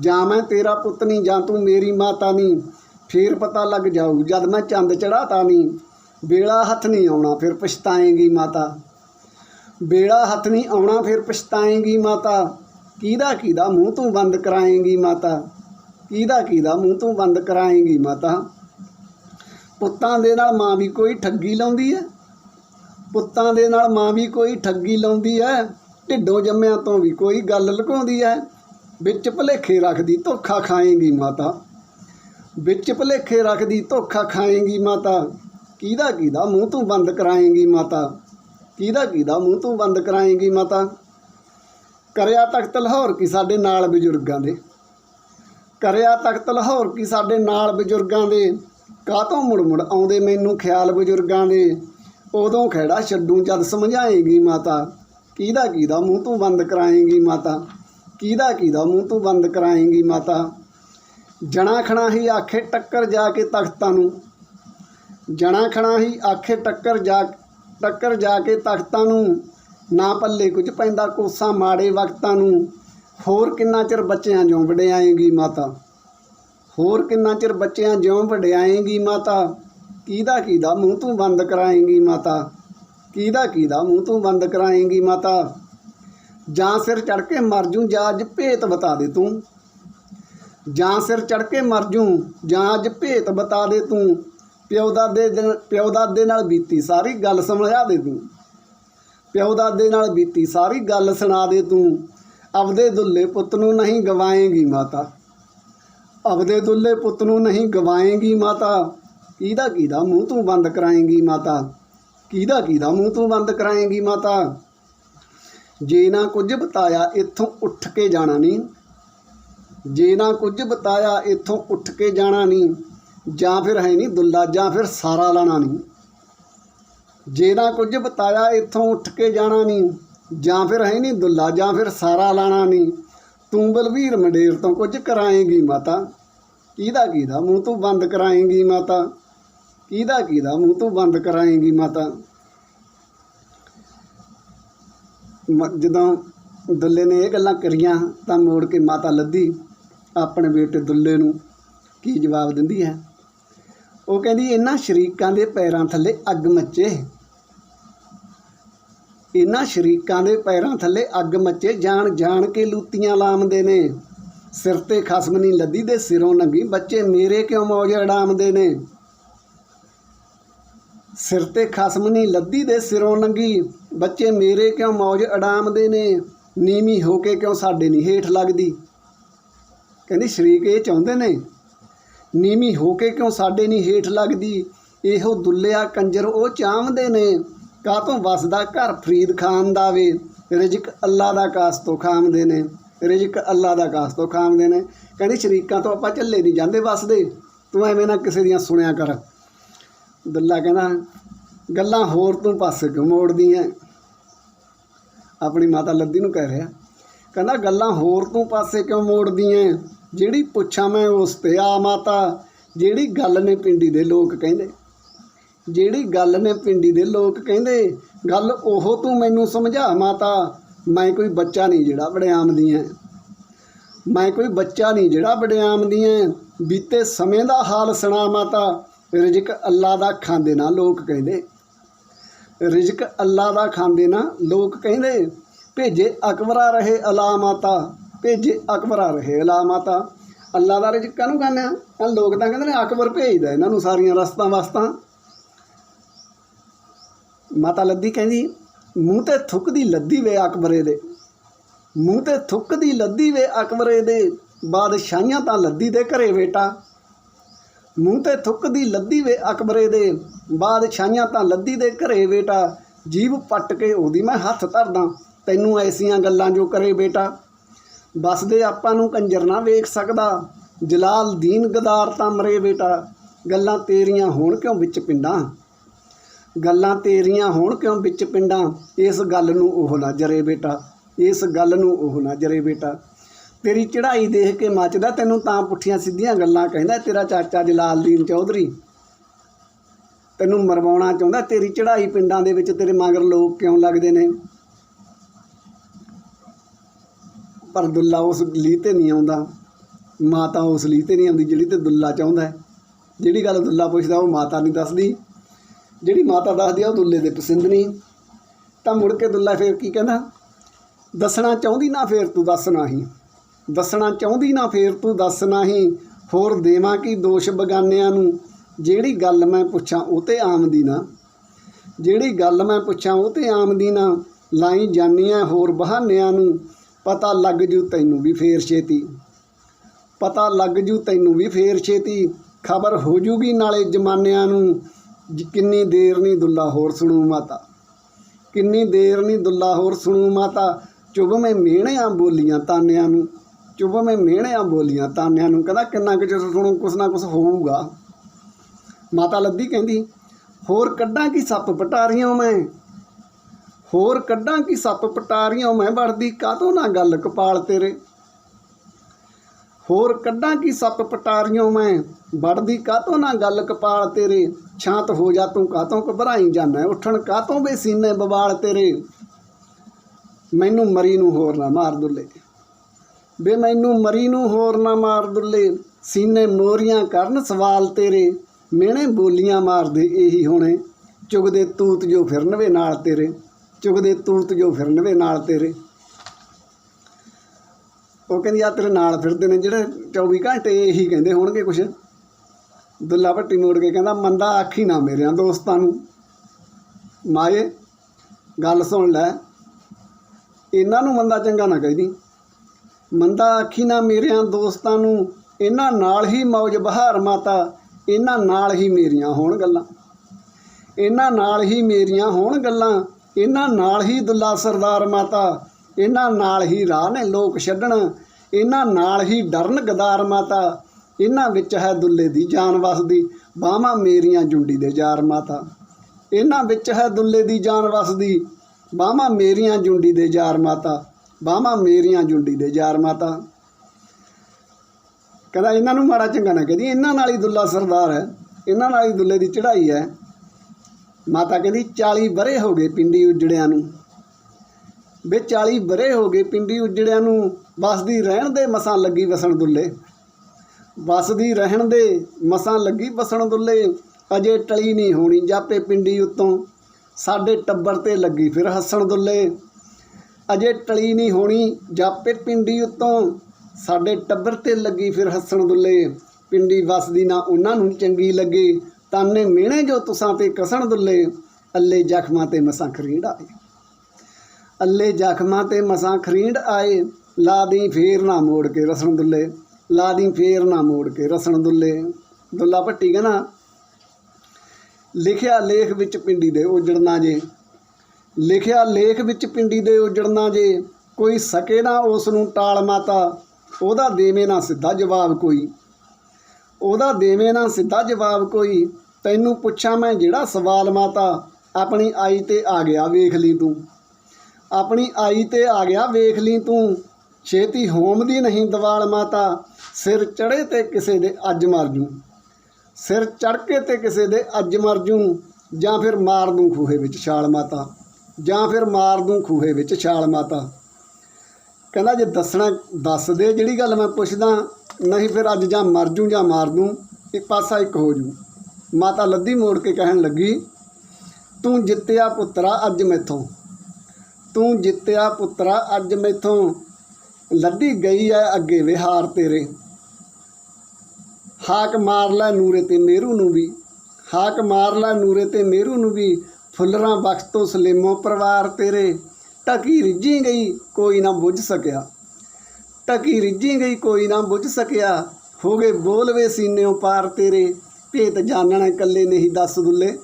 A: ਜਾਂ ਮੈਂ ਤੇਰਾ ਪੁੱਤ ਨਹੀਂ ਜਾਂ ਤੂੰ ਮੇਰੀ ਮਾਤਾ ਨਹੀਂ। ਫੇਰ ਪਤਾ ਲੱਗ ਜਾਊ, ਜਦ ਮੈਂ ਚੰਦ ਚੜਾਤਾ ਨਹੀਂ ਵੇਲਾ ਹੱਥ ਨਹੀਂ ਆਉਣਾ, ਫਿਰ ਪਛਤਾਏਂਗੀ ਮਾਤਾ। ਵੇਲਾ ਹੱਥ ਨਹੀਂ ਆਉਣਾ, ਫਿਰ ਪਛਤਾਏਂਗੀ ਮਾਤਾ। ਕਿਹਦਾ ਕਿਹਦਾ ਮੂੰਹ ਤੂੰ ਬੰਦ ਕਰਾਏਂਗੀ ਮਾਤਾ? ਕਿਹਦਾ ਕਿਹਦਾ ਮੂੰਹ ਤੂੰ ਬੰਦ ਕਰਾਏਂਗੀ ਮਾਤਾ? ਪੁੱਤਾਂ ਦੇ ਨਾਲ ਮਾਂ ਵੀ ਕੋਈ ਠੱਗੀ ਲਾਉਂਦੀ ਹੈ ਪੁੱਤਾਂ ਦੇ ਨਾਲ ਮਾਂ ਵੀ ਕੋਈ ਠੱਗੀ ਲਾਉਂਦੀ ਹੈ ਢਿੱਡੋਂ ਜੰਮਿਆਂ ਤੋਂ ਵੀ ਕੋਈ ਗੱਲ ਲੁਕਾਉਂਦੀ ਹੈ ਵਿੱਚ ਭਲੇਖੇ ਰੱਖਦੀ ਧੋਖਾ ਖਾਏਗੀ ਮਾਤਾ। ਵਿੱਚ ਭਲੇਖੇ ਰੱਖਦੀ ਧੋਖਾ ਖਾਏਗੀ ਮਾਤਾ। ਕਿਹਦਾ ਕਿਹਦਾ ਮੂੰਹ ਤੂੰ ਬੰਦ ਕਰਾਏਗੀ ਮਾਤਾ? ਕਿਹਦਾ ਕਿਹਦਾ ਮੂੰਹ ਤੂੰ ਬੰਦ ਕਰਾਏਗੀ ਮਾਤਾ? ਕਰਿਆ ਤਖਤ ਲਾਹੌਰ ਕੀ ਸਾਡੇ ਨਾਲ ਬਜ਼ੁਰਗਾਂ ਦੇ? ਕਰਿਆ ਤਖਤ ਲਾਹੌਰ ਕੀ ਸਾਡੇ ਨਾਲ ਬਜ਼ੁਰਗਾਂ ਦੇ? ਕਾਹਤੋਂ ਮੁੜ ਮੁੜ ਆਉਂਦੇ ਮੈਨੂੰ ਖਿਆਲ ਬਜ਼ੁਰਗਾਂ ਦੇ? ਉਦੋਂ ਖੜਾ ਛੱਡੂ ਜਦ ਸਮਝਾਏਗੀ ਮਾਤਾ। ਕਿਹਦਾ ਕਿਹਦਾ ਮੂੰਹ ਤੂੰ ਬੰਦ ਕਰਾਏਂਗੀ ਮਾਤਾ? ਕਿਹਦਾ ਕਿਹਦਾ ਮੂੰਹ ਤੂੰ ਬੰਦ ਕਰਾਏਂਗੀ ਮਾਤਾ? ਜਣਾ ਖਣਾ ਹੀ ਆਖੇ ਟੱਕਰ ਜਾ ਕੇ ਤਖਤਾਂ ਨੂੰ। ਜਣਾ ਖਣਾ ਹੀ ਆਖੇ ਟੱਕਰ ਜਾ ਟੱਕਰ ਜਾ ਕੇ ਤਖਤਾਂ ਨੂੰ। ਨਾ ਪੱਲੇ ਕੁਝ ਪੈਂਦਾ ਕੋਸਾ ਮਾੜੇ ਵਕਤਾਂ ਨੂੰ। ਹੋਰ ਕਿੰਨਾ ਚਿਰ ਬੱਚਿਆਂ ਜਿਉਂ ਵਡਿਆਏਗੀ ਮਾਤਾ? ਹੋਰ ਕਿੰਨਾ ਚਿਰ ਬੱਚਿਆਂ ਜਿਉਂ ਵਡਿਆਏਗੀ ਮਾਤਾ? ਕਿਹਦਾ ਕਿਹਦਾ ਮੂੰਹ ਤੂੰ ਬੰਦ ਕਰਾਏਂਗੀ ਮਾਤਾ? ਕਿਹਦਾ ਕਿਹਦਾ? ਮੂੰਹ ਤੂੰ ਬੰਦ ਕਰਾਏਂਗੀ ਮਾਤਾ। ਜਾਂ ਸਿਰ ਚੜ ਕੇ ਮਰ ਜੂ, ਜਾਂ ਅੱਜ ਭੇਤ ਬਤਾ ਦੇ ਤੂੰ। ਜਾਂ ਸਿਰ ਚੜ ਕੇ ਮਰ ਜੂ, ਜਾਂ ਅੱਜ ਭੇਤ ਬਤਾ ਦੇ ਤੂੰ। ਪਿਓ ਦਾਦੇ ਦੇ ਪਿਓ ਦਾਦੇ ਨਾਲ ਬੀਤੀ ਸਾਰੀ ਗੱਲ ਸਮਝਾ ਦੇ ਤੂੰ। ਪਿਓ ਦਾਦੇ ਨਾਲ ਬੀਤੀ ਸਾਰੀ ਗੱਲ ਸੁਣਾ ਦੇ ਤੂੰ। ਆਪਦੇ ਦੁੱਲੇ ਪੁੱਤ ਨੂੰ ਨਹੀਂ ਗਵਾਏਂਗੀ ਮਾਤਾ। ਆਪਦੇ ਦੁੱਲੇ ਪੁੱਤ ਨੂੰ ਨਹੀਂ ਗਵਾਏਂਗੀ ਮਾਤਾ। ਕਿਹਦਾ ਕਿਹਦਾ? ਮੂੰਹ ਤੂੰ ਬੰਦ ਕਰਾਏਂਗੀ ਮਾਤਾ। ਕਿਹਦਾ ਕਿਹਦਾ? ਮੂੰਹ ਤੂੰ ਬੰਦ ਕਰਾਏਂਗੀ ਮਾਤਾ। ਜੇ ਨਾ ਕੁਝ ਬਤਾਇਆ, ਇੱਥੋਂ ਉੱਠ ਕੇ ਜਾਣਾ ਨਹੀਂ ਜੇ ਨਾ ਕੁਝ ਬਤਾਇਆ, ਇੱਥੋਂ ਉੱਠ ਕੇ ਜਾਣਾ ਨਹੀਂ ਜਾਂ ਫਿਰ ਹੈ ਨਹੀਂ ਦੁੱਲਾ, ਜਾਂ ਫਿਰ ਸਾਰਾ ਲਾਣਾ ਨਹੀਂ ਜੇ ਨਾ ਕੁਝ ਬਤਾਇਆ, ਇੱਥੋਂ ਉੱਠ ਕੇ ਜਾਣਾ ਨਹੀਂ ਜਾਂ ਫਿਰ ਹੈ ਨਹੀਂ ਦੁੱਲਾ, ਜਾਂ ਫਿਰ ਸਾਰਾ ਲਾਣਾ ਨਹੀਂ ਤੂੰ ਬਲਵੀਰ ਮੰਡੇਰ ਤੋਂ ਕੁਝ ਕਰਾਏਂਗੀ ਮਾਤਾ। ਕਿਹਦਾ ਕਿਹਦਾ? ਮੂੰਹ ਤੂੰ ਬੰਦ ਕਰਾਏਂਗੀ ਮਾਤਾ। ਕਿਹਦਾ ਕਿਹਦਾ ਮੂੰਹ ਤੂੰ ਬੰਦ ਕਰਾਏਗੀ ਮਾਤਾ। ਜਦੋਂ ਦੁੱਲੇ ਨੇ ਇਹ ਗੱਲਾਂ ਕਰੀਆਂ, ਤਾਂ ਮੋੜ ਕੇ ਮਾਤਾ ਲੱਦੀ ਆਪਣੇ ਬੇਟੇ ਦੁੱਲੇ ਨੂੰ ਕੀ ਜਵਾਬ ਦਿੰਦੀ ਹੈ? ਉਹ ਕਹਿੰਦੀ, ਇਹਨਾਂ ਸ਼ਰੀਕਾਂ ਦੇ ਪੈਰਾਂ ਥੱਲੇ ਅੱਗ ਮੱਚੇ। ਇਹਨਾਂ ਸ਼ਰੀਕਾਂ ਦੇ ਪੈਰਾਂ ਥੱਲੇ ਅੱਗ ਮੱਚੇ। ਜਾਣ ਜਾਣ ਕੇ ਲੂਤੀਆਂ ਲਾਮਦੇ ਨੇ। ਸਿਰ ਤੇ ਖਸਮ ਨਹੀਂ ਲੱਦੀ ਦੇ, ਸਿਰੋਂ ਨੰਗੀ ਬੱਚੇ ਮੇਰੇ ਕਿਉਂ ਮੌਜ ਅਡਾਮਦੇ ਨੇ? ਸਿਰ ਤੇ ਖਸਮ ਨਹੀਂ, ਲੱਦੀ ਦੇ ਸਿਰੋਂ ਨੰਗੀ। ਬੱਚੇ ਮੇਰੇ ਕਿਉਂ ਮੌਜ ਅਡਾਮਦੇ ਨੇ? ਨੀਵੀਂ ਹੋ ਕੇ ਕਿਉਂ ਸਾਡੇ ਨਹੀਂ ਹੇਠ ਲੱਗਦੀ? ਕਹਿੰਦੀ, ਸ਼ਰੀਕ ਇਹ ਚਾਹੁੰਦੇ ਨੇ? ਨੀਵੀਂ ਹੋ ਕੇ ਕਿਉਂ ਸਾਡੇ ਨਹੀਂ ਹੇਠ ਲੱਗਦੀ? ਇਹੋ ਦੁੱਲਿਆ ਕੰਜਰ ਉਹ ਚਾਹੁੰਦੇ ਨੇ। ਕਾਹਤੋਂ ਵਸਦਾ ਘਰ ਫਰੀਦ ਖਾਨ ਦਾ ਵੇ? ਰਿਜਕ ਅੱਲਾ ਦਾ ਕਾਸ ਤੋਂ ਖਾਮਦੇ ਨੇ। ਰਿਜ਼ਕ ਅੱਲਾ ਦਾ ਕਾਸ ਤੋਂ ਖਾਂਦੇ ਨੇ। ਕਹਿੰਦੀ, ਸ਼ਰੀਕਾਂ ਤੋਂ ਆਪਾਂ ਝੱਲੇ ਨਹੀਂ ਜਾਂਦੇ ਵਸਦੇ। ਤੂੰ ਐਵੇਂ ਨਾ ਕਿਸੇ ਦੀਆਂ ਸੁਣਿਆ ਕਰ। ਦੱਲਾ ਕਹਿੰਦਾ, ਗੱਲਾਂ ਹੋਰ ਤੂੰ ਪਾਸੇ ਕਿਉਂ ਮੋੜਦੀ ਐ? ਆਪਣੀ ਮਾਤਾ ਲੱਦੀ ਨੂੰ ਕਹਿ ਰਿਹਾ। ਕਹਿੰਦਾ, ਗੱਲਾਂ ਹੋਰ ਤੂੰ ਪਾਸੇ ਕਿਉਂ ਮੋੜਦੀ ਐ? ਜਿਹੜੀ ਪੁੱਛਾਂ ਮੈਂ ਉਸ ਤੇ ਆ ਮਾਤਾ, ਜਿਹੜੀ ਗੱਲ ਨੇ ਪਿੰਡੀ ਦੇ ਲੋਕ ਕਹਿੰਦੇ। ਜਿਹੜੀ ਗੱਲ ਨੇ ਪਿੰਡੀ ਦੇ ਲੋਕ ਕਹਿੰਦੇ, ਗੱਲ ਉਹ ਤੂੰ ਮੈਨੂੰ ਸਮਝਾ ਮਾਤਾ, ਮੈਂ ਕੋਈ ਬੱਚਾ ਨਹੀਂ ਜਿਹੜਾ ਵੜਿਆਮ ਦੀ ਐ। ਮੈਂ ਕੋਈ ਬੱਚਾ ਨਹੀਂ ਜਿਹੜਾ ਵੜਿਆਮ ਦੀ ਐ। ਬੀਤੇ ਸਮੇਂ ਦਾ ਹਾਲ ਸੁਣਾ ਮਾਤਾ ਰਿਜ਼ਕ ਅੱਲਾ ਦਾ ਖਾਂਦੇ ਨਾ ਲੋਕ ਕਹਿੰਦੇ। ਰਿਜ਼ਕ ਅੱਲਾ ਦਾ ਖਾਂਦੇ ਨਾ ਲੋਕ ਕਹਿੰਦੇ। ਭੇਜੇ ਅਕਬਰਾ ਰਹੇ ਅਲਾ ਮਾਤਾ, ਭੇਜੇ ਅਕਬਰਾ ਰਹੇ ਅਲਾ ਮਾਤਾ। ਅੱਲਾ ਦਾ ਰਿਜ਼ਕ ਕਾਹਨੂੰ ਕਹਿੰਦੇ ਆ? ਲੋਕ ਤਾਂ ਕਹਿੰਦੇ ਨੇ ਅਕਬਰ ਭੇਜਦਾ, ਇਹਨਾਂ ਨੂੰ ਸਾਰੀਆਂ ਰਸਤਾਂ ਵਸਤਾਂ। ਮਾਤਾ ਲੱਦੀ ਕਹਿੰਦੀ, ਮੂੰਹ ਤੇ ਥੁੱਕਦੀ ਲੱਦੀ ਵੇ ਅਕਬਰੇ ਦੇ। ਮੂੰਹ ਤੇ ਥੁੱਕਦੀ ਲੱਦੀ ਵੇ ਅਕਬਰੇ ਦੇ। ਬਾਦਸ਼ਾਹੀਆਂ ਤਾਂ ਲੱਦੀ ਦੇ ਘਰੇ ਬੇਟਾ। ਮੂੰਹ ਤੇ ਥੁੱਕਦੀ ਲੱਦੀ ਵੇ ਅਕਬਰੇ ਦੇ। ਬਾਦਸ਼ਾਹੀਆਂ ਤਾਂ ਲੱਦੀ ਦੇ ਘਰੇ ਬੇਟਾ, ਜੀਭ ਪੱਟ ਕੇ ਉਹਦੀ ਮੈਂ ਹੱਥ ਧਰਦਾ, ਤੈਨੂੰ ਐਸੀਆਂ ਗੱਲਾਂ ਜੋ ਕਰੇ ਬੇਟਾ। ਬਸਦੇ ਆਪਾਂ ਨੂੰ ਕੰਜਰ ਨਾ ਵੇਖ ਸਕਦਾ, ਜਲਾਲ ਦੀਨ ਗਦਾਰ ਤਾਂ ਮਰੇ ਬੇਟਾ। ਗੱਲਾਂ ਤੇਰੀਆਂ ਹੋਣ ਕਿਉਂ ਵਿੱਚ ਪਿੰਡਾਂ? ਗੱਲਾਂ ਤੇਰੀਆਂ ਹੋਣ ਕਿਉਂ ਵਿੱਚ ਪਿੰਡਾਂ? ਇਸ ਗੱਲ ਨੂੰ ਉਹ ਨਾ ਜਰੇ ਬੇਟਾ, ਇਸ ਗੱਲ ਨੂੰ ਉਹ ਨਾ ਜਰੇ ਬੇਟਾ। ਤੇਰੀ ਚੜ੍ਹਾਈ ਦੇਖ ਕੇ ਮੱਚਦਾ ਤੈਨੂੰ ਤਾਂ ਪੁੱਠੀਆਂ ਸਿੱਧੀਆਂ ਗੱਲਾਂ ਕਹਿੰਦਾ, ਤੇਰਾ ਚਾਚਾ ਜਲਾਲਦੀਨ ਚੌਧਰੀ। ਤੈਨੂੰ ਮਰਵਾਉਣਾ ਚਾਹੁੰਦਾ, ਤੇਰੀ ਚੜ੍ਹਾਈ ਪਿੰਡਾਂ ਦੇ ਵਿੱਚ ਤੇਰੇ ਮਗਰ ਲੋਕ ਕਿਉਂ ਲੱਗਦੇ ਨੇ? ਪਰ ਦੁੱਲਾ ਉਸ ਲਈ ਤੇ ਨਹੀਂ ਆਉਂਦਾ। ਮਾਤਾ ਉਸ ਲਈ ਤੇ ਨਹੀਂ ਆਉਂਦੀ ਜਿਹੜੀ ਤੇ ਦੁੱਲਾ ਚਾਹੁੰਦਾ ਜਿਹੜੀ ਗੱਲ ਦੁੱਲਾ ਪੁੱਛਦਾ, ਉਹ ਮਾਤਾ ਨਹੀਂ ਦੱਸਦੀ। ਜਿਹੜੀ ਮਾਤਾ ਦੱਸਦੀ ਆ, ਉਹ ਦੁੱਲੇ ਦੇ ਪਸੰਦ ਨਹੀਂ। ਤਾਂ ਮੁੜ ਕੇ ਦੁੱਲਾ ਫੇਰ ਕੀ ਕਹਿੰਦਾ? ਦੱਸਣਾ ਚਾਹੁੰਦੀ ਨਾ ਫੇਰ ਤੂੰ ਦੱਸਣਾ ਹੀ। ਦੱਸਣਾ ਚਾਹੁੰਦੀ ਨਾ ਫੇਰ ਤੂੰ ਦੱਸਣਾ ਹੀ ਹੋਰ ਦੇਵਾਂ ਕੀ ਦੋਸ਼ ਬਗਾਨਿਆਂ ਨੂੰ? ਜਿਹੜੀ ਗੱਲ ਮੈਂ ਪੁੱਛਾਂ ਉਹ ਤੇ ਆਮਦੀ ਨਾ। ਜਿਹੜੀ ਗੱਲ ਮੈਂ ਪੁੱਛਾਂ ਉਹ ਤੇ ਆਮਦੀ ਨਾ। ਲਾਈ ਜਾਨੀਆਂ ਹੋਰ ਬਹਾਨਿਆਂ ਨੂੰ। ਪਤਾ ਲੱਗ ਜੂ ਤੈਨੂੰ ਵੀ ਫੇਰ ਛੇਤੀ। ਪਤਾ ਲੱਗ ਜੂ ਤੈਨੂੰ ਵੀ ਫੇਰ ਛੇਤੀ। ਖਬਰ ਹੋ ਜੂਗੀ ਨਾਲੇ ਜਮਾਨਿਆਂ ਨੂੰ। ਜ- ਕਿੰਨੀ ਦੇਰ ਨਹੀਂ ਦੁੱਲਾ ਹੋਰ ਸੁਣੂ ਮਾਤਾ। ਕਿੰਨੀ ਦੇਰ ਨਹੀਂ ਦੁੱਲਾ ਹੋਰ ਸੁਣੂ ਮਾਤਾ। ਚੁਭਵੇਂ ਮਿਹਣਿਆਂ ਬੋਲੀਆਂ ਤਾਨਿਆਂ ਨੂੰ। ਚੁਭਵੇਂ ਮਿਹਣਿਆਂ ਬੋਲੀਆਂ ਤਾਨਿਆਂ ਨੂੰ ਕਹਿੰਦਾ ਕਿੰਨਾ ਕੁ ਚਿਰ ਸੁਣੂ, ਕੁਛ ਨਾ ਕੁਛ ਹੋਊਗਾ। ਮਾਤਾ ਲੱਦੀ ਕਹਿੰਦੀ, ਹੋਰ ਕੱਢਾਂ ਕੀ ਸੱਪ ਪਟਾਰੀਆਂ ਮੈਂ? ਹੋਰ ਕੱਢਾਂ ਕੀ ਸੱਪ ਪਟਾਰੀਆਂ ਮੈਂ? ਵੜਦੀ ਕਾਤੋਂ ਨਾ ਗੱਲ ਕਪਾਲ ਤੇਰੇ? ਹੋਰ ਕੱਢਾਂ ਕੀ ਸੱਪ ਪਟਾਰੀਆਂ ਮੈਂ? ਵੜਦੀ ਕਾਤੋਂ ਨਾ ਗੱਲ ਕਪਾਲ ਤੇਰੇ? ਛਾਂਤ ਹੋ ਜਾ ਤੂੰ ਕਾਤੋਂ ਘਬਰਾਈ ਜਾਣਾ ਉੱਠਣ ਕਾਤੋਂ ਬੇ ਸੀਨੇ ਬਵਾਲ ਤੇਰੇ? ਮੈਨੂੰ ਮਰੀ ਨੂੰ ਹੋਰ ਨਾ ਮਾਰ ਦੁੱਲੇ। ਬੇ ਮੈਨੂੰ ਮਰੀ ਨੂੰ ਹੋਰ ਨਾ ਮਾਰ ਦੁੱਲੇ। ਸੀਨੇ ਮੋਰੀਆਂ ਕਰਨ, ਸਵਾਲ ਤੇਰੇ। ਮਿਹਣੇ ਬੋਲੀਆਂ ਮਾਰਦੇ ਇਹੀ ਹੋਣੇ। ਚੁਗਦੇ ਤੂਤ ਜੋ ਫਿਰਨਵੇ ਨਾਲ ਤੇਰੇ। ਚੁਗਦੇ ਤੂਤ ਜੋ ਫਿਰਨਵੇ ਨਾਲ ਤੇਰੇ। ਉਹ ਕਹਿੰਦੀ ਆ ਤੇਰੇ ਨਾਲ ਫਿਰਦੇ ਨੇ ਜਿਹੜੇ 24 ਘੰਟੇ ਇਹੀ ਕਹਿੰਦੇ ਹੋਣਗੇ ਕੁਛ। ਦੁੱਲਾ ਭੱਟੀ ਮੋੜ ਕੇ ਕਹਿੰਦਾ, ਮੰਦਾ ਆਖੀ ਨਾ ਮੇਰਿਆਂ ਦੋਸਤਾਂ ਨੂੰ। ਮਾਏ, ਗੱਲ ਸੁਣ ਲੈ। ਇਹਨਾਂ ਨੂੰ ਮੰਦਾ ਚੰਗਾ ਨਾ ਕਹਿਦੀ। ਮੰਦਾ ਆਖੀ ਨਾ ਮੇਰਿਆਂ ਦੋਸਤਾਂ ਨੂੰ, ਇਹਨਾਂ ਨਾਲ ਹੀ ਮੌਜ ਬਹਾਰ ਮਾਤਾ, ਇਹਨਾਂ ਨਾਲ ਹੀ ਮੇਰੀਆਂ ਹੋਣ ਗੱਲਾਂ। ਇਹਨਾਂ ਨਾਲ ਹੀ ਮੇਰੀਆਂ ਹੋਣ ਗੱਲਾਂ, ਇਹਨਾਂ ਨਾਲ ਹੀ ਦੁੱਲਾ ਸਰਦਾਰ ਮਾਤਾ, ਇਹਨਾਂ ਨਾਲ ਹੀ ਰਾਹ ਨੇ ਲੋਕ ਛੱਡਣ, ਇਹਨਾਂ ਨਾਲ ਹੀ ਡਰਨ ਗਦਾਰ ਮਾਤਾ, ਇਹਨਾਂ ਵਿੱਚ ਹੈ ਦੁੱਲੇ ਦੀ ਜਾਨ ਵਸਦੀ, ਬਾਹਾਂ ਮੇਰੀਆਂ ਜੁੰਡੀ ਦੇ ਯਾਰ ਮਾਤਾ। ਇਹਨਾਂ ਵਿੱਚ ਹੈ ਦੁੱਲੇ ਦੀ ਜਾਨ ਵਸਦੀ, ਬਾਹਾਂ ਮੇਰੀਆਂ ਜੁੰਡੀ ਦੇ ਯਾਰ ਮਾਤਾ। ਬਾਹਾਂ ਮੇਰੀਆਂ ਜੁੰਡੀ ਦੇ ਯਾਰ ਮਾਤਾ। ਕਹਿੰਦਾ ਇਹਨਾਂ ਨੂੰ ਮਾੜਾ ਚੰਗਾ ਨਾ ਕਹਦੀ, ਇਹਨਾਂ ਨਾਲ ਹੀ ਦੁੱਲਾ ਸਰਦਾਰ ਹੈ, ਇਹਨਾਂ ਨਾਲ ਹੀ ਦੁੱਲੇ ਦੀ ਚੜ੍ਹਾਈ ਹੈ। ਮਾਤਾ ਕਹਿੰਦੀ 40 ਬਰੇ ਹੋ ਗਏ ਪਿੰਡੀ ਉਜੜਿਆਂ ਨੂੰ। ਵੇ 40 ਬਰੇ ਹੋ ਗਏ ਪਿੰਡੀ ਉਜੜਿਆਂ ਨੂੰ ਵਸਦੀ ਰਹਿਣ ਦੇ ਮਸਾਂ ਲੱਗੀ ਵਸਣ ਦੁੱਲੇ। ਵਸਦੀ ਰਹਿਣ ਦੇ ਮਸਾਂ ਲੱਗੀ ਵਸਣ ਦੁੱਲੇ, ਅਜੇ ਟਲੀ ਨਹੀਂ ਹੋਣੀ ਜਾਪੇ ਪਿੰਡੀ ਉੱਤੋਂ। ਸਾਡੇ ਟੱਬਰ ਤੇ ਲੱਗੀ ਫਿਰ ਹੱਸਣ ਦੁੱਲੇ। ਅਜੇ ਟਲੀ ਨਹੀਂ ਹੋਣੀ, ਜਾਪੇ ਪਿੰਡੀ ਉੱਤੋਂ ਸਾਡੇ ਟੱਬਰ ਤੇ ਲੱਗੀ ਫਿਰ ਹੱਸਣ ਦੁੱਲੇ। ਪਿੰਡੀ ਵਸਦੀ ਨਾ ਉਹਨਾਂ ਨੂੰ ਚੰਗੀ ਲੱਗੇ, ਤਾਨੇ ਮਿਹਣੇ ਜੋ ਤੁਸਾਂ ਤੇ ਕਸਣ ਦੁੱਲੇ। ਅੱਲੇ ਜ਼ਖਮਾਂ ਤੇ ਮਸਾਂ ਖਰੀੜ ਆਏ। ਅੱਲੇ ਜ਼ਖਮਾਂ ਤੇ ਮਸਾਂ ਖਰੀੜ ਆਏ, ਲਾ ਦੀ ਫੇਰ ਨਾ ਮੋੜ ਕੇ ਰਸਣ ਦੁੱਲੇ। ਲਾ ਦੀ ਫੇਰ ਨਾ ਮੋੜ ਕੇ ਰਸਣ ਦੁੱਲੇ। ਦੁੱਲਾ ਭੱਟੀ ਕਹਿੰਦਾ, ਲਿਖਿਆ ਲੇਖ ਵਿੱਚ ਪਿੰਡੀ ਦੇ ਉਜੜਨਾ ਜੇ। ਲਿਖਿਆ ਲੇਖ ਵਿੱਚ ਪਿੰਡੀ ਦੇ ਉਜੜਨਾ ਜੇ ਕੋਈ ਸਕੇ ਨਾ ਉਸ ਨੂੰ ਟਾਲ ਮਾਤਾ, ਉਹਦਾ ਦੇਵੇਂ ਨਾ ਸਿੱਧਾ ਜਵਾਬ ਕੋਈ। ਉਹਦਾ ਦੇਵੇਂ ਨਾ ਸਿੱਧਾ ਜਵਾਬ ਕੋਈ, ਤੈਨੂੰ ਪੁੱਛਾਂ ਮੈਂ ਜਿਹੜਾ ਸਵਾਲ ਮਾਤਾ, ਆਪਣੀ ਆਈ ਤੇ ਆ ਗਿਆ ਵੇਖ ਲਈ ਤੂੰ। ਆਪਣੀ ਆਈ ਤੇ ਆ ਗਿਆ ਵੇਖ ਲਈ ਤੂੰ। ਛੇਤੀ ਹੋਮ ਦੀ ਨਹੀਂ ਦਵਾਲ ਮਾਤਾ, ਸਿਰ ਚੜੇ ਤੇ ਕਿਸੇ ਦੇ ਅੱਜ ਮਰ ਜੂ। ਸਿਰ ਚੜ ਕੇ ਤੇ ਕਿਸੇ ਦੇ ਅੱਜ ਮਰ ਜੂ, ਜਾਂ ਫਿਰ ਮਾਰ ਦੂੰ ਖੂਹੇ ਵਿੱਚ ਛਾਲ ਮਾਤਾ। ਜਾਂ ਫਿਰ ਮਾਰ ਦੂੰ ਖੂਹੇ ਵਿੱਚ ਛਾਲ ਮਾਤਾ। ਕਹਿੰਦਾ, ਜੇ ਦੱਸਣਾ, ਦੱਸ ਦੇ ਜਿਹੜੀ ਗੱਲ ਮੈਂ ਪੁੱਛਦਾ, ਨਹੀਂ ਫਿਰ ਅੱਜ ਜਾਂ ਮਰ ਜੂ ਜਾਂ ਮਾਰ ਦੂੰ ਇੱਕ ਪਾਸਾ ਇੱਕ ਹੋ ਜੂ। ਮਾਤਾ ਲੱਦੀ ਮੋੜ ਕੇ ਕਹਿਣ ਲੱਗੀ, ਤੂੰ ਜਿੱਤਿਆ ਪੁੱਤਰਾ ਅੱਜ ਮੈਥੋਂ। ਤੂੰ ਜਿੱਤਿਆ ਪੁੱਤਰਾ ਅੱਜ ਮੈਥੋਂ। ਲੱਦੀ ਗਈ ਐ ਅੱਗੇ ਵਿਹਾਰ ਤੇਰੇ। ਹਾਕ ਮਾਰ ਲੈ ਨੂਰੇ ਤੇ ਮੇਰੂ ਨੂੰ ਵੀ। ਹਾਕ ਮਾਰ ਲੈ ਨੂਰੇ ਤੇ ਮੇਰੂ ਨੂੰ ਵੀ। ਫੁੱਲਰਾਂ ਬਖਸ਼ ਤੋਂ ਸਲੇਮੋ ਪਰਿਵਾਰ ਤੇਰੇ। ਟਕੀ ਰਿੱਝੀ ਗਈ, ਕੋਈ ਨਾ ਬੁੱਝ ਸਕਿਆ। ਟਕੀ ਰਿੱਝੀ ਗਈ, ਕੋਈ ਨਾ ਬੁੱਝ ਸਕਿਆ। ਹੋ ਗਏ ਬੋਲਵੇ ਸੀਨਿਓ ਪਾਰ ਤੇਰੇ। ਭੇਤ ਜਾਣਣਾ ਇਕੱਲੇ ਨਹੀਂ ਦੱਸ ਦੁੱਲੇ।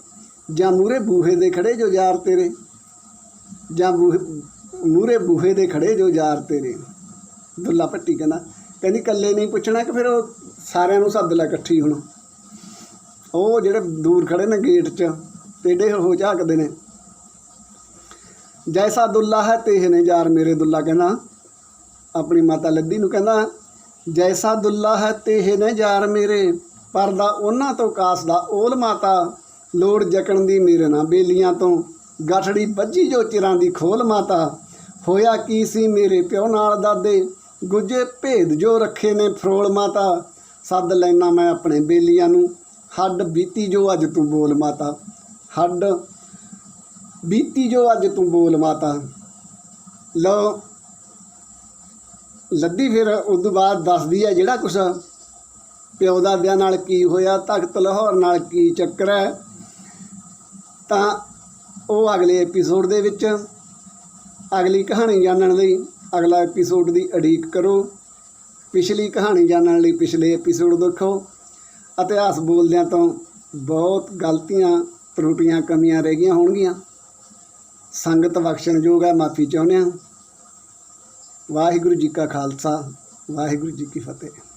A: ਜਾਂ ਮੂਰੇ ਬੂਹੇ ਦੇ ਖੜੇ ਜੋ ਯਾਰ ਤੇਰੇ। ਜਾਂ ਮੂਰੇ ਬੂਹੇ ਦੇ ਖੜੇ ਜੋ ਯਾਰ ਤੇਰੇ। ਦੁੱਲਾ ਭੱਟੀ ਕਹਿੰਦਾ, ਕਹਿੰਦੀ ਇਕੱਲੇ ਨਹੀਂ ਪੁੱਛਣਾ ਕਿ ਫਿਰ ਉਹ ਸਾਰਿਆਂ ਨੂੰ ਸੱਦ ਲੈ ਇਕੱਠੀ ਹੁਣ। ਉਹ ਜਿਹੜੇ ਦੂਰ ਖੜੇ ਨੇ ਗੇਟ 'ਚ। ਟੇਡੇ ਹੋ ਝਾਕਦੇ ਨੇ। ਜੈਸਾ ਦੁੱਲਾ ਹੈ ਤੇ ਨੇ ਯਾਰ ਮੇਰੇ ਦੁੱਲਾ ਕਹਿੰਦਾ। ਆਪਣੀ ਮਾਤਾ ਲੱਦੀ ਨੂੰ ਕਹਿੰਦਾ, ਜੈਸਾ ਦੁੱਲਾ ਹੈ ਤੇ ਨੇ ਯਾਰ ਮੇਰੇ। ਪਰਦਾ ਉਹਨਾਂ ਤੋਂ ਕਾਸ ਦਾ, ਓਲ ਮਾਤਾ। ਲੋੜ ਜਕਣ ਦੀ ਮੇਰੇ ਨਾਲ ਬੇਲੀਆਂ ਤੋਂ। ਗਠੜੀ ਵੱਜੀ ਜੋ ਚਿਰਾਂ ਦੀ ਖੋਲ ਮਾਤਾ। ਹੋਇਆ ਕੀ ਸੀ ਮੇਰੇ ਪਿਓ ਨਾਲ ਦਾਦੇ? ਗੁੱਜੇ ਭੇਦ ਜੋ ਰੱਖੇ ਨੇ ਫਰੋਲ ਮਾਤਾ। ਸੱਦ ਲੈਣਾ ਮੈਂ ਆਪਣੇ ਬੇਲੀਆਂ ਨੂੰ। ਹੱਡ ਬੀਤੀ ਜੋ ਅੱਜ ਤੂੰ ਬੋਲ ਮਾਤਾ। ਹੱਡ। ਬੀਤੀ ਜੋ ਅੱਜ ਤੂੰ ਬੋਲ ਮਾਤਾ, ਲਓ। ਲੱਦੀ ਫਿਰ ਉਸ ਤੋਂ ਬਾਅਦ ਦੱਸਦੀ ਹੈ ਜਿਹੜਾ ਕੁਛ ਪਿਓ ਦਾਦਿਆਂ ਨਾਲ ਕੀ ਹੋਇਆ, ਤਖਤ ਲਾਹੌਰ ਨਾਲ ਕੀ ਚੱਕਰ ਹੈ। ਤਾਂ ਉਹ ਅਗਲੇ ਐਪੀਸੋਡ ਦੇ ਵਿੱਚ ਅਗਲੀ ਕਹਾਣੀ ਜਾਣਨ ਲਈ ਅਗਲਾ ਐਪੀਸੋਡ ਦੀ ਅਡੀਕ ਕਰੋ। ਪਿਛਲੀ ਕਹਾਣੀ ਜਾਣਨ ਲਈ ਪਿਛਲੇ ਐਪੀਸੋਡ ਦੇਖੋ। ਇਤਿਹਾਸ ਬੋਲਦਿਆਂ ਤੋਂ ਬਹੁਤ ਗਲਤੀਆਂ ਤਰੁੱਟੀਆਂ ਕਮੀਆਂ ਰਹਿ ਗਈਆਂ ਹੋਣਗੀਆਂ। ਸੰਗਤ ਬਖਸ਼ਣਯੋਗ ਹੈ, ਮਾਫੀ ਚਾਹੁੰਦੇ ਹਾਂ। ਵਾਹਿਗੁਰੂ ਜੀ ਕਾ ਖਾਲਸਾ, ਵਾਹਿਗੁਰੂ ਜੀ ਕੀ ਫਤਿਹ।